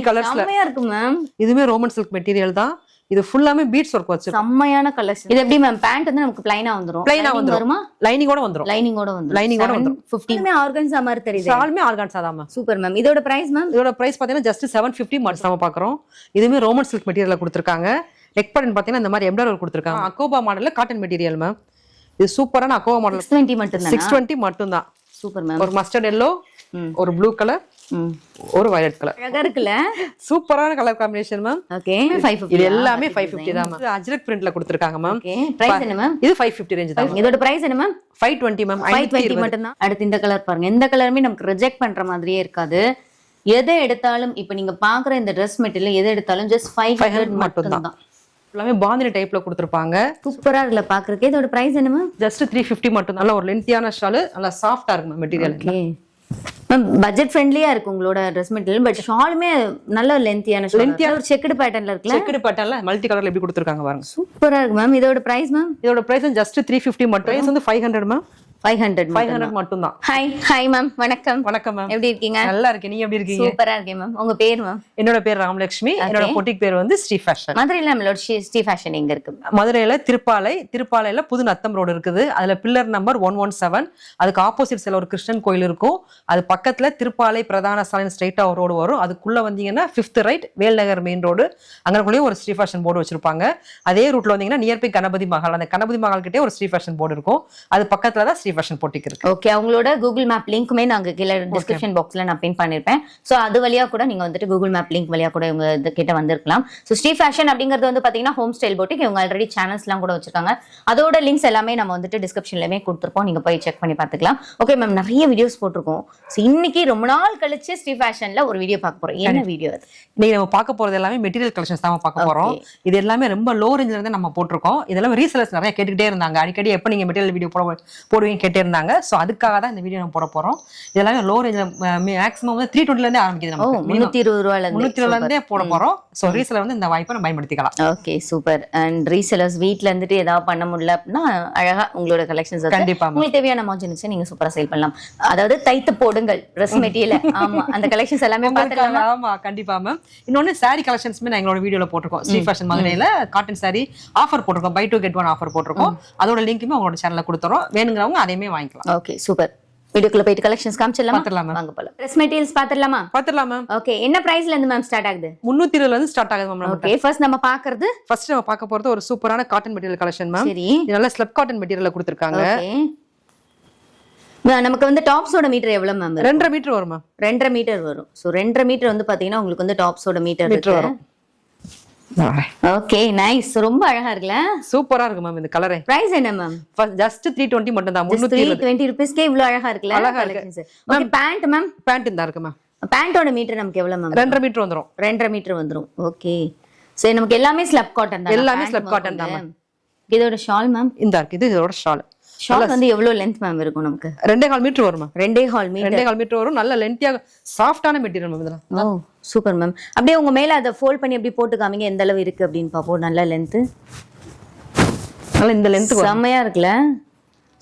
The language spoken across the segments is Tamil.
கலர்ஸ்ல செம்மையா இருக்கு மேம் இதுவுமே ரோமன் சில்க் மெட்டீரியல் தான். இது ஃபுல்லாமே பீட்ஸ் ஒர்க் வச்சு செம்மையான கலர்ஸ் இது எப்படி மேம் பேண்ட் வந்து நமக்கு பிளைனா வந்துரும். Lining வந்துரும். வருமா? லைனிங்கோட வந்துரும். லைனிங்கோட வந்துரும். ஓட வந்துரும். 15 ஆர்கன்ஸா மாதிரி தெரியுது. ஷாலுமே ஆர்கான்ஸா தான் மேம் சூப்பர் மேம் இதோட பிரைஸ் மேம் இதோட பிரைஸ் பாத்தீங்கன்னா ஜஸ்ட் செவன் ஃபிஃப்டி மட்டும் நம்ம பாக்குறோம். இதுவுமே ரோமன் சில்க் மெட்டீரியல்ல கொடுத்துருக்காங்க. நெக் பட்டன் பாத்தீங்கன்னா இந்த மாதிரி எம்ப்ராய்டரி கொடுத்துருக்காங்க. அக்கோபா மாடல்ல காட்டன் மெட்டீரியல் மேம் இது சூப்பரான அக்கோபா மாடல் சிக்ஸ் டுவெண்ட்டி மட்டும் சிக்ஸ் டுவெண்ட்டி மட்டும் தான் சூப்பர் மேம் ஒரு மஸ்டர்ட் எல்லோ ம். ஒரு ப்ளூ கலர் ம் ஒரு வயலட் கலர் அழகா இருக்குல்ல? சூப்பரான colour combination ma'am okay five இது ஃபிஃப்டி எல்லாமே ஃபைவ் ஃபிஃப்டி தான். மேம் அஜ்ரக் பிரிண்ட்ல கொடுத்துருக்காங்க மேம் பிரைஸ் என்ன மேம் இது ஃபைவ் ஃபிஃப்டி ரேஞ்ச் தான் இதோட பிரைஸ் என்ன ma'am five twenty ma'am five twenty மட்டும் தான் அடுத்து இந்த கலர் பாருங்க. எந்த கலருமே நமக்கு ரிஜெக்ட் பண்ற மாதிரியே இருக்காது. எதை எடுத்தாலும் இப்போ நீங்க பாக்குற இந்த ட்ரெஸ் மெட்டீரியல் எதை எடுத்தாலும் ஜஸ்ட் ஃபைவ் ஹண்ட்ரட் மட்டும் தான் எல்லாமே பாந்தினி டைப்ல கொடுத்துருப்பாங்க. சூப்பரா இருக்குல்ல பாக்குறதுக்கு. இதோட பிரைஸ் என்ன மேம் ஜஸ்ட் த்ரீ ஃபிஃப்டி மட்டும் நல்ல ஒரு லென்த்தியான ஷாலு நல்லா சாஃப்டா இருக்கும் மெட்டீரியல் மேம் பட்ஜெட் ஃப்ரெண்ட்லியா இருக்கு உங்களோட ட்ரெஸ் மெட்டீரியல் பட் ஷாலுமே நல்ல லென்த்தியான லென்த்தியான ஒரு செக்குடு பேட்டர்ன்ல இருக்குல்ல? செக்குடு பேட்டர்ல மல்டி கலர்ல எப்படி கொடுத்துருக்காங்க பாருங்க. சூப்பரா இருக்கு மேம் இதோட பிரைஸ் மேம் இதோட பிரைஸ் ஜஸ்ட் த்ரீ ஃபிஃப்டி மட்டும். பிரைஸ் வந்து five hundred ma'am five hundred five hundred மட்டும் தான் ஹாய் ஹாய் மேம் வணக்கம். வணக்கம் மேம் எப்படி இருக்கீங்க? நல்லா இருக்கேன் நீங்க எப்படி இருக்கீங்க? சூப்பரா இருக்கேன் மேம் உங்க பேர் மேம் என்னோட பேர் ராமலட்சுமி என்னோட பொட்டிக் பேர் வந்து ஸ்ரீ ஃபேஷன் மதுரையில நம்மளோட ஸ்ரீ- ஃபேஷன் எங்க இருக்கு? மதுரையில திருப்பாலை திருப்பாலையில புது நத்தம் ரோடு இருக்குது. அதுல pillar number one one seven அதுக்கு ஆப்போசிட் சைடில் ஒரு கிருஷ்ணன் கோயில் இருக்கும். அது பக்கத்துல திருப்பாலை பிரதான சாலை ஸ்ட்ரைட்டா ஒரு ரோடு வரும். அதுக்குள்ள வந்தீங்கன்னா fifth right Velnagar main road அங்கனக்குள்ளேயே ஒரு ஸ்ரீ ஃபேஷன் போர்டு வச்சிருப்பாங்க. அதே ரூட்ல வந்தீங்கன்னா நியர்பை கணபதி மஹால். அந்த கணபதி மஹால் கிட்டே ஒரு ஸ்ரீ ஃபேஷன் போர்டு இருக்கும். அது பக்கத்துல தான் ஸ்ரீ ஃபேஷன் போட்டிக் இருக்கு ஓகே அவங்களோட கூகுள் மேப் லிங்க்குமே நாங்க கீழே டிஸ்கிரிப்ஷன் பாக்ஸ்ல நான் பின் பண்ணிருப்பேன். சோ அது வழியா கூட நீங்க வந்துட்டு கூகுள் மேப் லிங்க் வழியா கூட இவங்க கிட்ட வந்திருக்கலாம். ஸோ ஸ்ரீ ஃபேஷன் அப்படிங்கிறது வந்து பாத்தீங்கன்னா ஹோம் ஸ்டைல் போட்டிக் இவங்க ஆல்ரெடி சேனல்ஸ்லாம் கூட வச்சிருக்காங்க. அதோட லிங்க்ஸ் எல்லாமே நம்ம வந்துட்டு டிஸ்கிரிப்ஷன்லயுமே கொடுத்துருப்போம். நீங்க போய் செக் பண்ணி பார்த்துக்கலாம் ஓகே மேம் நிறைய வீடியோஸ் போட்டிருக்கோம். ஸோ இன்னைக்கு ரொம்ப நாள் கழிச்சு ஸ்ரீ ஃபேஷன்ல ஒரு வீடியோ பார்க்க போறோம். என்ன வீடியோ அது? இன்னைக்கு நம்ம பார்க்க போறது எல்லாமே மெட்டீரியல் கலெக்ஷன்ஸ் தான் பார்க்க போறோம். இது எல்லாமே ரொம்ப லோ ரேஞ்சில இருந்து நம்ம போட்டிருக்கோம். இதெல்லாம் ரீசெலர்ஸ் நிறைய கேட்டுக்கிட்டே இருந்தாங்க. அடிக்கடி எப்போ நீங்க மெட்டீரியல் வீடியோ போட போடுவீங்க? கேட்டே இருந்தாங்க ஸோ அதுக்காக தான் இந்த வீடியோ நம்ம போட போறோம். இது எல்லாமே லோ ரேஞ்சில் மேக்ஸிமம் வந்து த்ரீ டுவெண்ட்டில இருந்தே ஆரம்பிக்குது நமக்கு. முன்னூத்தி இருபது ரூபாயில முன்னூத்தி இருந்து இருபதுல இருந்தே போட போறோம். ஸோ ரீசெலர் வந்து இந்த வாய்ப்பை நம்ம பயன்படுத்திக்கலாம். ஓகே சூப்பர் அண்ட் ரீசெலர்ஸ் வீட்ல இருந்துட்டு ஏதாவது பண்ண முடியல அப்படின்னா அழகா உங்களோட கலெக்ஷன்ஸ் கண்டிப்பா ma'am. உங்களுக்கு தேவையான மார்ஜின்ஸ் நீங்க சூப்பரா சேல் பண்ணலாம். அதாவது தைத்து போடுங்கள் ட்ரெஸ் மெட்டீரியல் ஆமா அந்த கலெக்ஷன்ஸ் எல்லாமே பார்த்துக்கலாம்? ஆமா கண்டிப்பா மேம் இன்னொன்னு சாரி கலெக்ஷன்ஸ்மே நான் எங்களோட வீடியோல போட்டிருக்கோம். ஸ்ரீ ஃபேஷன் மதுரையில காட்டன் சாரி ஆஃபர் போட்டிருக்கோம். Buy two get one offer போட்டிருக்கோம். அதோட லிங்க்குமே உங்களோட சேனல்ல கொடுத்துறோம். வேணுங்கிறவங்க அதையுமே வாங்கிக்கலாம். ஓகே சூப்பர் வீடியோக்குள்ள போயிட்டு கலெக்ஷன்ஸ் காமிச்சிடலாமா? பார்த்துடலாம். வாங்க போலாம். ட்ரெஸ் மெட்டீரியல்ஸ் பார்த்துடலாமா? பார்த்துடலாம் மேம் ஓகே என்ன பிரைஸ்ல இருந்து மேம் ஸ்டார்ட் ஆகுது? முன்னூத்தி இருபதுல இருந்து ஸ்டார்ட் ஆகுது மேம் ஓகே ஃபர்ஸ்ட் நம்ம பாக்குறது ஃபர்ஸ்ட் நம்ம பார்க்க போறது ஒரு சூப்பரான காட்டன் மெட்டீரியல் கலெக்ஷன் மேம் சரி. இது நல்ல ஸ்லப் காட்டன் மெட்டீரியல் கொடுத்துருக்காங்க. நமக்கு வந்து டாப்ஸோட மீட்டர் எவ்வளவு மேம் ரெண்டரை மீட்டர் வரும் மேம் ரெண்டரை மீட்டர் வரும். ஸோ ரெண்டரை மீட்டர் வந்து பாத்தீங்கன்னா உங்களுக்கு வந்து டாப்ஸோட மீட்டர் வரும். ஓகே நைஸ் ரொம்ப அழகா இருக்குல்ல? சூப்பரா இருக்கு மேம் இந்த கலரே பிரைஸ் என்ன மேம் ஜஸ்ட் த்ரீ டுவெண்ட்டி மட்டும் தான் முன்னூத்தி த்ரீ டுவெண்ட்டி ருபீஸ்க்கே இவ்வளவு அழகா இருக்குல்ல? அழகா இருக்கு. ஓகே பேண்ட் மேம் பேண்ட் இந்த இருக்கு மேம் பேண்டோட மீட்டர் நமக்கு எவ்வளவு மேம் ரெண்டரை மீட்டர் வந்துரும். ரெண்டரை மீட்டர் வந்துரும். ஓகே சரி நமக்கு எல்லாமே ஸ்லப் காட்டன் தான்? எல்லாமே slab cotton தான் இதோட ஷால் மேம் இந்த இருக்கு இது இதோட ஷால் ஷால் வந்து எவ்வளவு லென்த் மேம் இருக்கும் நமக்கு? ரெண்டே கால் மீட்டர் வரும்? ரெண்டே ஹால் மீட்டர் ரெண்டே கால் மீட்டர் வரும். நல்ல லென்த்தியா சாஃப்டான மெட்டீரியல் மேம் இதெல்லாம். சூப்பர் மேம் அப்படியே உங்க மேல அதை ஃபோல்ட் பண்ணி அப்படியே போட்டு காமிங்க எந்த அளவு இருக்கு அப்படின்னு பாப்போம் நல்ல லென்த் நல்ல இந்த லென்த் செம்மையா இருக்குல்ல?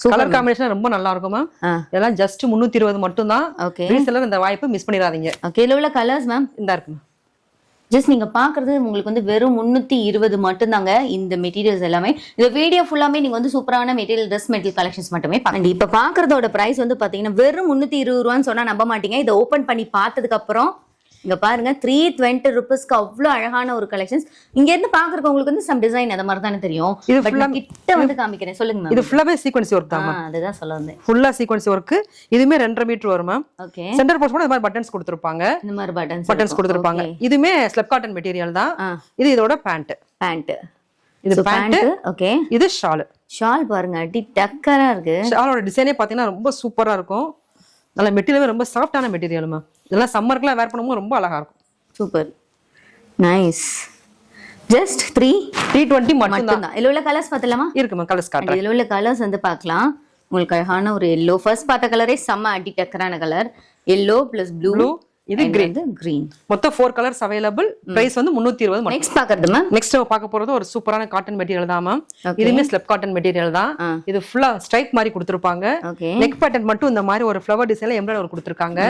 கலர் காம்பினேஷன் ரொம்ப நல்லா இருக்கும் மேம் இதெல்லாம் ஜஸ்ட் முன்னூத்தி இருபது மட்டும் தான் ஓகே இந்த வாய்ப்பு மிஸ் பண்ணிடாதீங்க. ஓகே இதுல உள்ள கலர்ஸ் மேம் இந்த இருக்கு மேம் ஜஸ்ட் நீங்க பாக்குறது உங்களுக்கு வந்து வெறும் முன்னூத்தி இருபது மட்டும்தாங்க இந்த மெட்டீரியல்ஸ் எல்லாமே. இந்த வீடியோ ஃபுல்லாமே நீங்க வந்து சூப்பரான மெட்டீரியல் ட்ரெஸ் மெட்டீரியல் கலெக்ஷன்ஸ் மட்டுமே பாருங்க இப்ப பாக்குறதோட பிரைஸ் வந்து பாத்தீங்கன்னா வெறும் முன்னூத்தி இருபது ரூபான்னு சொன்னா நம்ப மாட்டீங்க. இதை ஓபன் பண்ணி பார்த்ததுக்கு அப்புறம் இங்க பாருங்க த்ரீ டுவெண்ட்டி ருபீஸ்க்கு அவ்வளவு அழகான ஒரு கலெக்ஷன்ஸ் இங்க இருந்து பாக்குறதுக்கு உங்களுக்கு வந்து சம் டிசைன் அந்த மாதிரி தானே தெரியும். இது கிட்ட வந்து காமிக்கிறேன். சொல்லுங்க மேம் இது ஃபுல்லாவே சீக்வன்சி ஒர்க் தான் அதுதான் சொல்ல வந்தேன். ஃபுல்லா சீக்வன்சி ஒர்க் இதுமே ரெண்டரை மீட்டர் வரும் மேம் ஓகே சென்டர் போர்ஸ் கூட இந்த மாதிரி பட்டன்ஸ் கொடுத்துருப்பாங்க. இந்த மாதிரி பட்டன்ஸ் பட்டன்ஸ் கொடுத்துருப்பாங்க. இதுமே ஸ்லப் காட்டன் மெட்டீரியல் தான். இது இதோட பேண்ட் பேண்ட் இது பேண்ட் ஓகே இது ஷால் ஷால் பாருங்க அடி டக்கரா இருக்கு. ஷாலோட டிசைனே பார்த்தீங்கன்னா ரொம்ப சூப்பரா இருக்கும். நல்ல மெட்டீரியல் ரொம்ப சாஃப்டான மெட்டீரியல் மேம் இதெல்லாம் சம்மருக்குலாம் வேர் பண்ணும்போது ரொம்ப அழகா இருக்கும். Super nice just three three twenty மட்டும் தான் இதுல உள்ள கலர்ஸ் பார்த்தலாமா இருக்கு மேம் கலர்ஸ் காட்டுறேன். இதுல உள்ள கலர்ஸ் வந்து பார்க்கலாம். உங்களுக்கு அழகான ஒரு எல்லோ ஃபர்ஸ்ட் பார்த்த கலரே செம்ம அடி டக்கரான கலர் எல்லோ பிளஸ் ப்ளூ இது. வந்து கிரீன் மொத்தம் ஃபோர் கலர்ஸ் அவைலபிள் பிரைஸ் வந்து முன்னூத்தி இருபது நெக்ஸ்ட் பாக்குறது மேம் நெக்ஸ்ட் பார்க்க போறது ஒரு சூப்பரான காட்டன் மெட்டீரியல் தான் மேம். இதுவுமே ஸ்லெப் காட்டன் மெட்டீரியல் தான். இது ஃபுல்லா ஸ்ட்ரைப் மாதிரி கொடுத்துருப்பாங்க. நெக் பேட்டர்ன் மட்டும் இந்த மாதிரி ஒரு ஃப்ளவர் டிசைன்ல எம்ப்ராய்டர் கொடுத்துருக்காங்க.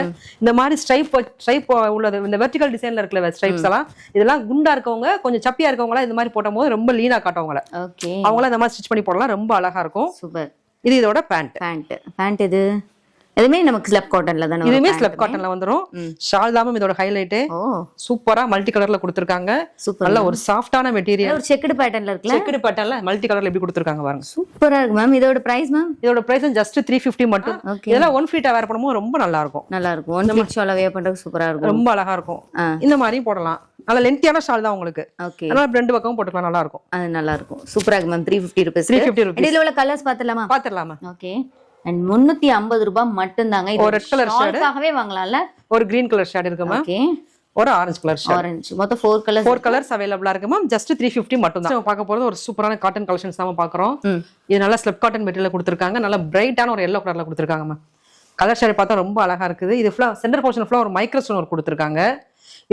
இந்த மாதிரி ஸ்ட்ரைப் ஸ்ட்ரைப் உள்ளது இந்த வெர்டிகல் டிசைன்ல இருக்கிற ஸ்ட்ரைப்ஸ் எல்லாம் இதெல்லாம் குண்டா இருக்கவங்க கொஞ்சம் சப்பியா இருக்கவங்க இந்த மாதிரி போடும் போது ரொம்ப லீனா காட்டவங்கள ஓகே அவங்களாம் இந்த மாதிரி ஸ்டிச் பண்ணி போடலாம். ரொம்ப அழகா இருக்கும். சூப்பர். இது இதோட பேண்ட் பேண்ட் பேண்ட் இது எதுவுமே நமக்கு ஸ்லப் காட்டன்ல தானே இதுவுமே ஸ்லெப். காட்டன்ல வந்துரும். ஷால் தான் இதோட ஹைலைட்டு ஓ. சூப்பரா மல்டி கலர்ல கொடுத்துருக்காங்க. நல்ல ஒரு சாஃப்டான மெட்டீரியல் ஒரு செக்குடு பேட்டர்ன்ல இருக்குல்ல? செக்குடு பேட்டர்ன்ல மல்டி கலர்ல எப்படி கொடுத்துருக்காங்க பாருங்க. சூப்பரா இருக்கு மேம் இதோட பிரைஸ் மேம் இதோட பிரைஸ் ஜஸ்ட் த்ரீ ஃபிஃப்டி மட்டும். இதெல்லாம் ஒன் ஃபீட்டா வேர் பண்ணும்போது ரொம்ப நல்லா இருக்கும். நல்லா இருக்கும். ஒன் ஃபீட் ஷால வேர் பண்றதுக்கு சூப்பரா இருக்கும். ரொம்ப அழகா இருக்கும். இந்த மாதிரியும் போடலாம். நல்ல லென்த்தியான ஷால் தான் உங்களுக்கு. ஓகே அதனால ரெண்டு பக்கமும் போட்டுக்கலாம். நல்லா இருக்கும். அது நல்லா இருக்கும். சூப்பரா இருக்கு ma'am three fifty rupees 350 rupees. இதுல உள்ள கலர்ஸ் பாத்துலாமா பாத்துடலாமா? ஓகே அண்ட் முன்னூத்தி ஐம்பது ரூபாய் மட்டும்தாங்க. ஒரு colour shade. ஷாலுக்காகவே வாங்கலாம்ல? ஒரு கிரீன் கலர் ஷேட் இருக்கு மேம் ஒரு ஆரஞ்சு கலர் ஆரஞ்சு மொத்தம் ஃபோர் கலர்ஸ் ஃபோர் கலர்ஸ் அவைலபிளா இருக்கு மேம் ஜஸ்ட் த்ரீ ஃபிஃப்டி மட்டும் தான் பார்க்க போறது ஒரு சூப்பரான காட்டன் கலெக்ஷன்ஸ் தான் பாக்குறோம். இது நல்லா ஸ்லெப் காட்டன் மெட்டீரியல் கொடுத்துருக்காங்க. நல்ல பிரைட்டான ஒரு எல்லோ கலர்ல கொடுத்துருக்காங்க மேம் கலர் ஷேட் பார்த்தா ரொம்ப அழகா இருக்குது. இது ஃபுல்லா சென்டர் போர்ஷன் ஃபுல்லா ஒரு மைக்ரோ ஸ்டோன் ஒர்க் கொடுத்துருக்காங்க.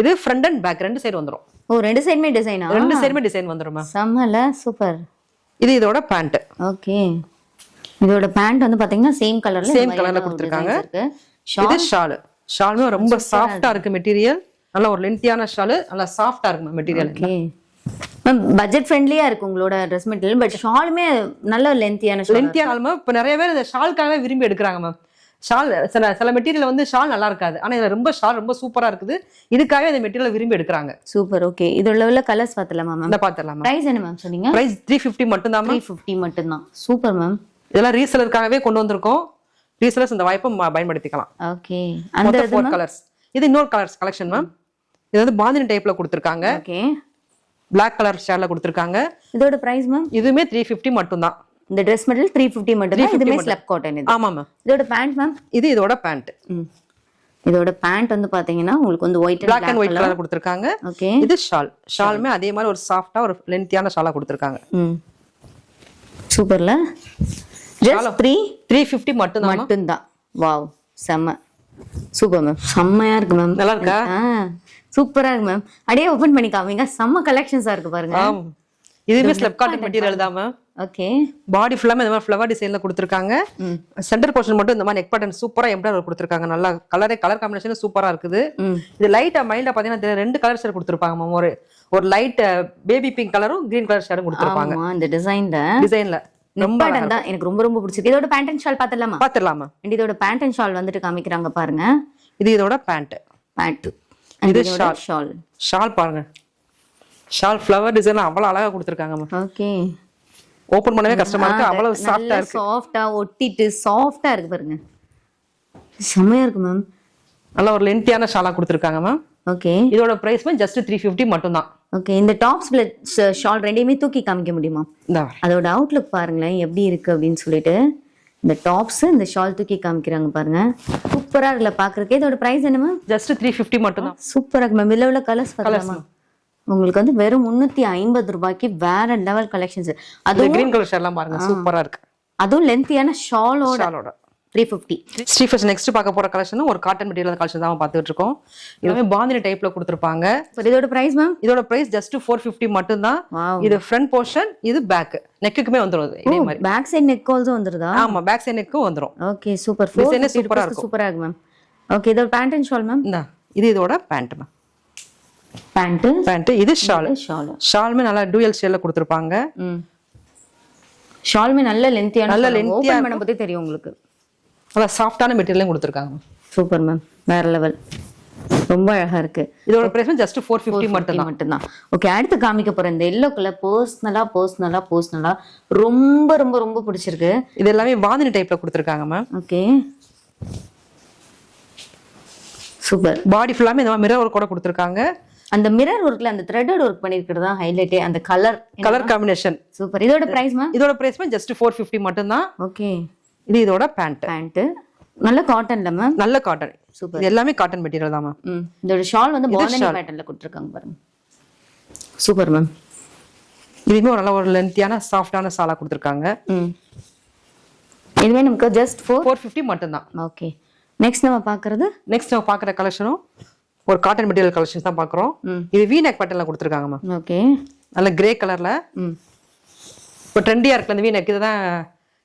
இது ஃப்ரண்ட் அண்ட் பேக் ரெண்டு சைடு வந்துரும். ஓ ரெண்டு சைடுமே டிசைனா ரெண்டு சைடுமே டிசைன் வந்துரும் மேம் செம்மல சூப்பர். இது இதோட பேண்ட் ஓகே இதோட பேண்ட் வந்து பாத்தீங்கன்னா சேம் கலர்ல Same colour ல கொடுத்திருக்காங்க. இது ஷால் ஷாலுமே ரொம்ப சாஃப்டா இருக்கு. மெட்டீரியல் நல்ல ஒரு லென்த்தியான ஷால் நல்லா சாஃப்டா இருக்கு மெட்டீரியல் மேம் பட்ஜெட் ஃப்ரெண்ட்லியா இருக்கு உங்களோட ட்ரெஸ் மெட்டீரியல் பட் ஷாலுமே நல்ல லென்த்தியான ஷால் லென்த்தியா மேம் இப்போ நிறைய பேர் இந்த ஷால்க்காகவே விரும்பி எடுக்கிறாங்க மேம் ஷால் சில சில மெட்டீரியல் வந்து ஷால் நல்லா இருக்காது. ஆனா இதுல ரொம்ப ஷால் ரொம்ப சூப்பரா இருக்குது. இதுக்காகவே இந்த மெட்டீரியல் விரும்பி எடுக்கிறாங்க. சூப்பர் ஓகே இதோட உள்ள கலர்ஸ் பார்த்தலாமா மேம் மேம் பிரைஸ் என்ன மேம் சொன்னீங்க? பிரைஸ் த்ரீ ஃபிஃப்டி மட்டும் தான் த்ரீ ஃபிஃப்டி மட்டும்தான். சூப்பர் மேம் இதெல்லாம் ரீசெலருக்காகவே கொண்டு வந்திருக்கோம். ரீசெலர்ஸ் இந்த வாய்ப்பை பயன்படுத்திக்கலாம். ஓகே அந்த ஃபோர் கலர்ஸ் இது இன்னொரு கலர்ஸ் கலெக்ஷன் மேம் இது வந்து பாந்தினி டைப்ல கொடுத்துருக்காங்க. ஓகே பிளாக் கலர் ஷேர்ல கொடுத்துருக்காங்க. இதோட பிரைஸ் மேம் இதுவுமே த்ரீ ஃபிஃப்டி மட்டும் தான் இந்த ட்ரெஸ் மெட்டீரியல் த்ரீ ஃபிஃப்டி மட்டும் தான் 350 இதுமே. ஸ்லப் காட்டன் இது. ஆமா மேம் இதோட பேண்ட் மேம் இது இதோட பேண்ட் இதோட பேண்ட் வந்து பாத்தீங்கன்னா உங்களுக்கு வந்து white black and white colour கொடுத்துருக்காங்க. ஓகே இது ஷால் ஷாலுமே அதே மாதிரி ஒரு சாஃப்டா ஒரு லென்த்தியான ஷாலா கொடுத்துருக்காங்க. சூப்பர்ல. ஜஸ்ட் த்ரீ த்ரீ ஃபிஃப்டி மட்டும் தான் மட்டும்தான். வாவ் செம்ம. சூப்பர் மேம் செம்மையா இருக்கு மேம் நல்லா இருக்கா சூப்பரா இருக்கு மேம் அப்படியே ஓபன் பண்ணி காமிங்க செம்ம கலெக்ஷன்ஸா இருக்கு பாருங்க. இதுவுமே ஸ்லெப் காட்டன் மெட்டீரியல் தான் மேம் ஓகே பாடி ஃபுல்லாமே இந்த மாதிரி ஃப்ளவர் டிசைன்ல கொடுத்துருக்காங்க. சென்டர் போர்ஷன் மட்டும் இந்த மாதிரி நெக் பட்டன் சூப்பரா எம்ப்ராய்டர் கொடுத்துருக்காங்க. நல்லா கலரே கலர் காம்பினேஷன் சூப்பரா இருக்குது. இது லைட்டா மைல்டா பாத்தீங்கன்னா ரெண்டு கலர் ஷேட் கொடுத்துருப்பாங்க மேம் ஒரு ஒரு லைட் பேபி பிங்க் கலரும் கிரீன் கலர் ஷேடும் கொடுத்துருப்பாங்க. இந்த டிசைன்ல டிசைன்ல ரொம்ப தான் எனக்கு ரொம்ப ரொம்ப பிடிச்சிருக்கு. இதோட பேண்ட் அண்ட் ஷால் பாத்துடலாமா? பாத்துடலாமா? And இதோட பேண்ட் அண்ட் ஷால் வந்துட்டு காமிக்கிறாங்க பாருங்க. இது இதோட பேண்ட் பேண்ட் இது shawl. ஷால் ஷால் பாருங்க. ஷால் ஃப்ளவர் டிசைன் அவ்வளவு அழகா கொடுத்துருக்காங்க மேம் ஓகே ஓபன் பண்ணவே கஷ்டமா இருக்கு. அவ்வளவு சாஃப்டா இருக்கு. சாஃப்டா ஒட்டிட்டு சாஃப்டா இருக்கு பாருங்க. செம்மையா இருக்கு மேம் நல்ல ஒரு லென்த்தியான ஷாலா கொடுத்துருக்காங்க மேம் ஓகே இதோட பிரைஸ்மே ஜஸ்ட் த்ரீ ஃபிஃப்டி மட்டும் தான் ஓகே இந்த டாப்ஸ் ஷால் ரெண்டையுமே தூக்கி காமிக்க முடியுமா? அதோட அவுட்லுக் பாருங்களேன் எப்படி இருக்கு அப்படின்னு சொல்லிட்டு. இந்த டாப்ஸ் இந்த ஷால் தூக்கி காமிக்கிறாங்க பாருங்க. சூப்பரா இருக்குல்ல பாக்குறதுக்கு இதோட பிரைஸ் என்ன மேம் ஜஸ்ட் த்ரீ ஃபிஃப்டி மட்டும் தான் சூப்பரா இருக்கு மேம் இதுல உள்ள கலர்ஸ் பார்க்கலாமா? உங்களுக்கு வந்து வெறும் முன்னூத்தி ஐம்பது ரூபாய்க்கு வேற லெவல் கலெக்ஷன்ஸ் அதுவும் கிரீன் கலர் ஷேர்லாம் பாருங்க சூப்பரா இருக்கு. அதுவும் லென்த்தியான ஷாலோட த்ரீ ஃபிஃப்டி ஸ்ரீஃபர்ஸ் நெக்ஸ்ட் பார்க்க போற கலெக்ஷன் ஒரு காட்டன் மெட்டீரியல் கலெக்ஷன் தான் பார்த்துட்டு இருக்கோம். இதுவுமே பாந்தினி டைப்ல கொடுத்துருப்பாங்க. இதோட பிரைஸ் மேம் இதோட பிரைஸ் ஜஸ்ட் ஃபோர் ஃபிஃப்டி மட்டும் தான் வாவ் இது ஃப்ரண்ட் போர்ஷன் இது பேக் நெக்குக்குமே வந்துரும் இது. இதே மாதிரி. பேக் சைடு நெக் ஆல்சோ வந்துருதா? ஆமா பேக் சைடு நெக்கும் வந்துரும். ஓகே சூப்பர் ஏ super ஆ சூப்பரா இருக்கு மேம் ஓகே இதோட பேண்ட் அண்ட் ஷால் மேம் இது இதோட பேண்ட் மேம் பேண்ட் பேண்ட் இது ஷால் ஷால் ஷாலுமே நல்லா டூயல் ஷேல்ல கொடுத்துருப்பாங்க. ஷாலுமே நல்ல லென்த்தியான நல்ல பண்ண பத்தி தெரியும் உங்களுக்கு. நல்லா சாஃப்டான மெட்டீரியலும் கொடுத்துருக்காங்க. சூப்பர் மேம் வேற லெவல் ரொம்ப அழகா இருக்கு. இதோட பிரைஸ் ஜஸ்ட் ஃபோர் ஃபிஃப்டி மட்டும் தான் மட்டும்தான். ஓகே அடுத்து காமிக்க போற இந்த எல்லோ கலர் பர்சனலா பர்சனலா பர்சனலா ரொம்ப ரொம்ப ரொம்ப பிடிச்சிருக்கு. இது எல்லாமே பாந்தினி டைப்ல கொடுத்துருக்காங்க மேம் ஓகே சூப்பர் பாடி ஃபுல்லாமே இந்த மிரர் ஒர்க் கூட கொடுத்துருக்காங்க. அந்த மிரர் ஒர்க்ல அந்த த்ரெட்டட் ஒர்க் பண்ணிருக்கிறது தான் ஹைலைட்டே அந்த கலர் கலர் காம்பினேஷன் சூப்பர் இதோட பிரைஸ் மேம் இதோட பிரைஸ்மே ஜஸ்ட் ஃபோர் ஃபிஃப்டி மட்டும் தான் ஓகே இது இதோட பேண்ட் பேண்ட் நல்ல காட்டன்ல மேம் நல்ல காட்டன் Super. இது எல்லாமே காட்டன் மெட்டீரியல் தான் மேம் ம். இதோட ஷால் வந்து பாண்டனி பேட்டர்ன்ல கொடுத்துருக்காங்க பாருங்க. சூப்பர் மேம் இதுவுமே ஒரு நல்ல ஒரு லென்த்தியான சாஃப்டான சாலா கொடுத்துருக்காங்க. ம். இதுவே நமக்கு ஜஸ்ட் ஃபோர் ஃபோர் ஃபிஃப்டி மட்டும் தான் ஓகே நெக்ஸ்ட் நம்ம பார்க்கறது? நெக்ஸ்ட் நம்ம பார்க்குற கலெக்ஷனும் ஒரு காட்டன் மெட்டீரியல் கலெக்ஷன்ஸ் தான் பார்க்குறோம். இது வி நெக் பேட்டர்ல கொடுத்துருக்காங்க மேம் ஓகே நல்ல கிரே கலர்ல ம். இப்போ ட்ரெண்டியாக இருக்குல்ல இந்த வி நெக் இதுதான்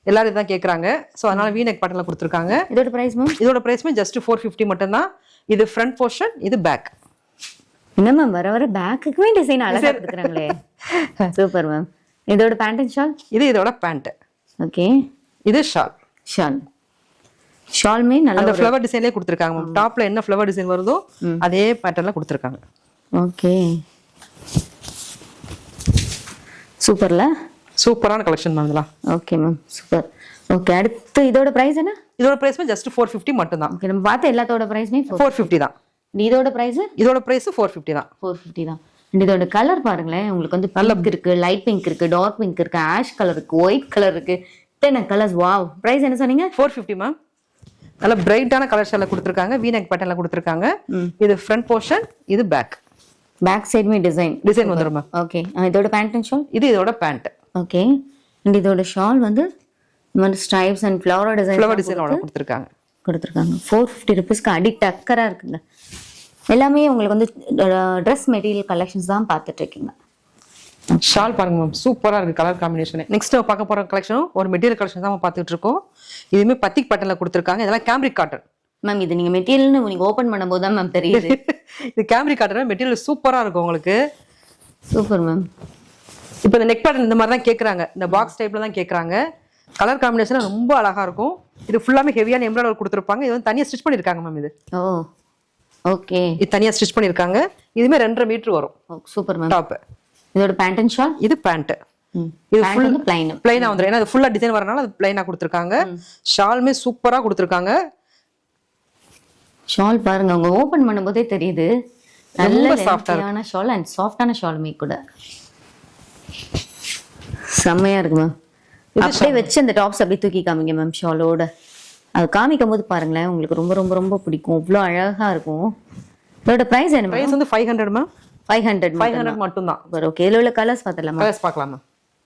எல்லாரும் இதான் கேட்குறாங்க ஸோ அதனால வி நெக் பேட்டர்ல கொடுத்துருக்காங்க. இதோட பிரைஸ் மேம் இதோட ப்ரைஸ்மே ஜஸ்ட் ஃபோர் ஃபிஃப்டி மட்டும்தான். இது ஃப்ரண்ட் போர்ஷன் இது பேக் என்ன மேம் வர வர பேக்குக்குமே டிசைன் அழகா கொடுக்குறாங்களே சூப்பர் மேம் இதோட பேண்ட் அண்ட் ஷால் இது இதோட பேண்ட் ஓகே இது ஷால் ஷால் ஷால்மே நல்ல அந்த ஃப்ளவர் டிசைன்லேயே கொடுத்துருக்காங்க மேம் டாப்ல என்ன ஃப்ளவர் டிசைன் வருதோ அதே பேட்டர்ல கொடுத்துருக்காங்க. ஓகே சூப்பர்ல சூப்பரான கலெக்ஷன் மேம் இதெல்லாம். ஓகே மேம் சூப்பர் ஓகே அடுத்து இதோட பிரைஸ் என்ன? இதோட ப்ரைஸ்மே ஜஸ்ட் ஃபோர் ஃபிஃப்டி மட்டும்தான். ஓகே நம்ம பார்த்த எல்லாத்தோட பிரைஸ்மே ஃபோர் ஃபிஃப்டி தான். இதோட பிரைஸ் இதோட ப்ரைஸ் ஃபோர் ஃபிஃப்டி தான். ஃபோர் ஃபிஃப்டி தான். இதோட கலர் பாருங்களேன் உங்களுக்கு வந்து பிங்க் இருக்கு லைட் பிங்க் இருக்கு டார்க் பிங்க் இருக்கு ஆஷ் கலர் இருக்கு ஒயிட் கலர் இருக்கு. இத்தனை கலர்ஸ் வாவ் பிரைஸ் என்ன சொன்னீங்க? ஃபோர் ஃபிஃப்டி மேம் நல்ல பிரைட்டான கலர் ஷேல கொடுத்துருக்காங்க வீனக் பேட்டர்ல கொடுத்துருக்காங்க. இது ஃப்ரண்ட் போர்ஷன் இது பேக் பேக் சைடுமே டிசைன் டிசைன் வந்துடும் மேம் ஓகே இதோட பேண்ட் ஷால் இது இதோட பேண்ட் ஓகே அண்ட் இதோட ஷால் வந்து இந்த மாதிரி stripes and flower design flower டிசைனோட கொடுத்துருக்காங்க. கொடுத்துருக்காங்க. ஃபோர் ஃபிஃப்டி ருபீஸ்க்கு அடி டக்கராக இருக்குங்க. எல்லாமே உங்களுக்கு வந்து ட்ரெஸ் மெட்டீரியல் கலெக்ஷன்ஸ் தான் பார்த்துட்டு இருக்கீங்க. ஷால் பாருங்க மேம் சூப்பரா இருக்கு கலர் காம்பினேஷன் நெக்ஸ்ட் பார்க்க போற கலெக்ஷனும் ஒரு மெட்டீரியல் கலெக்ஷன் தான் பார்த்துட்டு இருக்கோம். இதுவுமே பத்திக் பேட்டர்ல கொடுத்துருக்காங்க. இதெல்லாம் கேம்ரிக் காட்டன் மேம் இது நீங்கள் மெட்டீரியல்னு நீங்கள் ஓப்பன் பண்ணும்போது தான் மேம் தெரியுது. இது கேம்ரிக் காட்டன் மெட்டீரியல் சூப்பரா இருக்கும் உங்களுக்கு. சூப்பர் மேம் இப்போ இந்த நெக் பேட்டர்ன் இந்த மாதிரி தான் கேட்குறாங்க இந்த பாக்ஸ் டைப்ல தான் கேட்குறாங்க கலர் காம்பினேஷன் ரொம்ப அழகா இருக்கும். இது ஃபுல்லாமே ஹெவியான எம்ப்ராய்டர் கொடுத்துருப்பாங்க. இது வந்து தனியாக ஸ்டிச் பண்ணியிருக்காங்க மேம் இது. ஓ ஓகே இது தனியாக ஸ்டிச் பண்ணியிருக்காங்க. இதுமே ரெண்டரை மீட்டர் வரும். சூப்பர் மேம் டாப் இதோட பேண்ட் அண்ட் ஷால் இது பேண்ட் இது வந்து பிளைன் பிளைனா வந்துடும் ஏன்னா அது ஃபுல்லா டிசைன் வரனால அது பிளைனா கொடுத்துருக்காங்க. ஷாலுமே சூப்பரா கொடுத்துருக்காங்க. ஷால் பாருங்க அவங்க ஓப்பன் பண்ணும்போதே தெரியுது. நல்ல லென்த்தியான ஷால் அண்ட் சாஃப்டான ஷாலுமே கூட. செம்மையா இருக்கு மேம் அப்படியே வச்சு அந்த டாப்ஸ் அப்படியே தூக்கி காமிங்க மேம் ஷாலோட. அது காமிக்கும் போது பாருங்களேன் உங்களுக்கு ரொம்ப ரொம்ப ரொம்ப பிடிக்கும். அவ்வளோ அழகா இருக்கும். இதோட ப்ரைஸ் என்ன பிரைஸ் வந்து five hundred ma'am five hundred five hundred மட்டும்தான் ஓகே இதில் உள்ள கலர்ஸ் பார்த்துலாமா கலர்ஸ் பார்க்கலாம் மேம்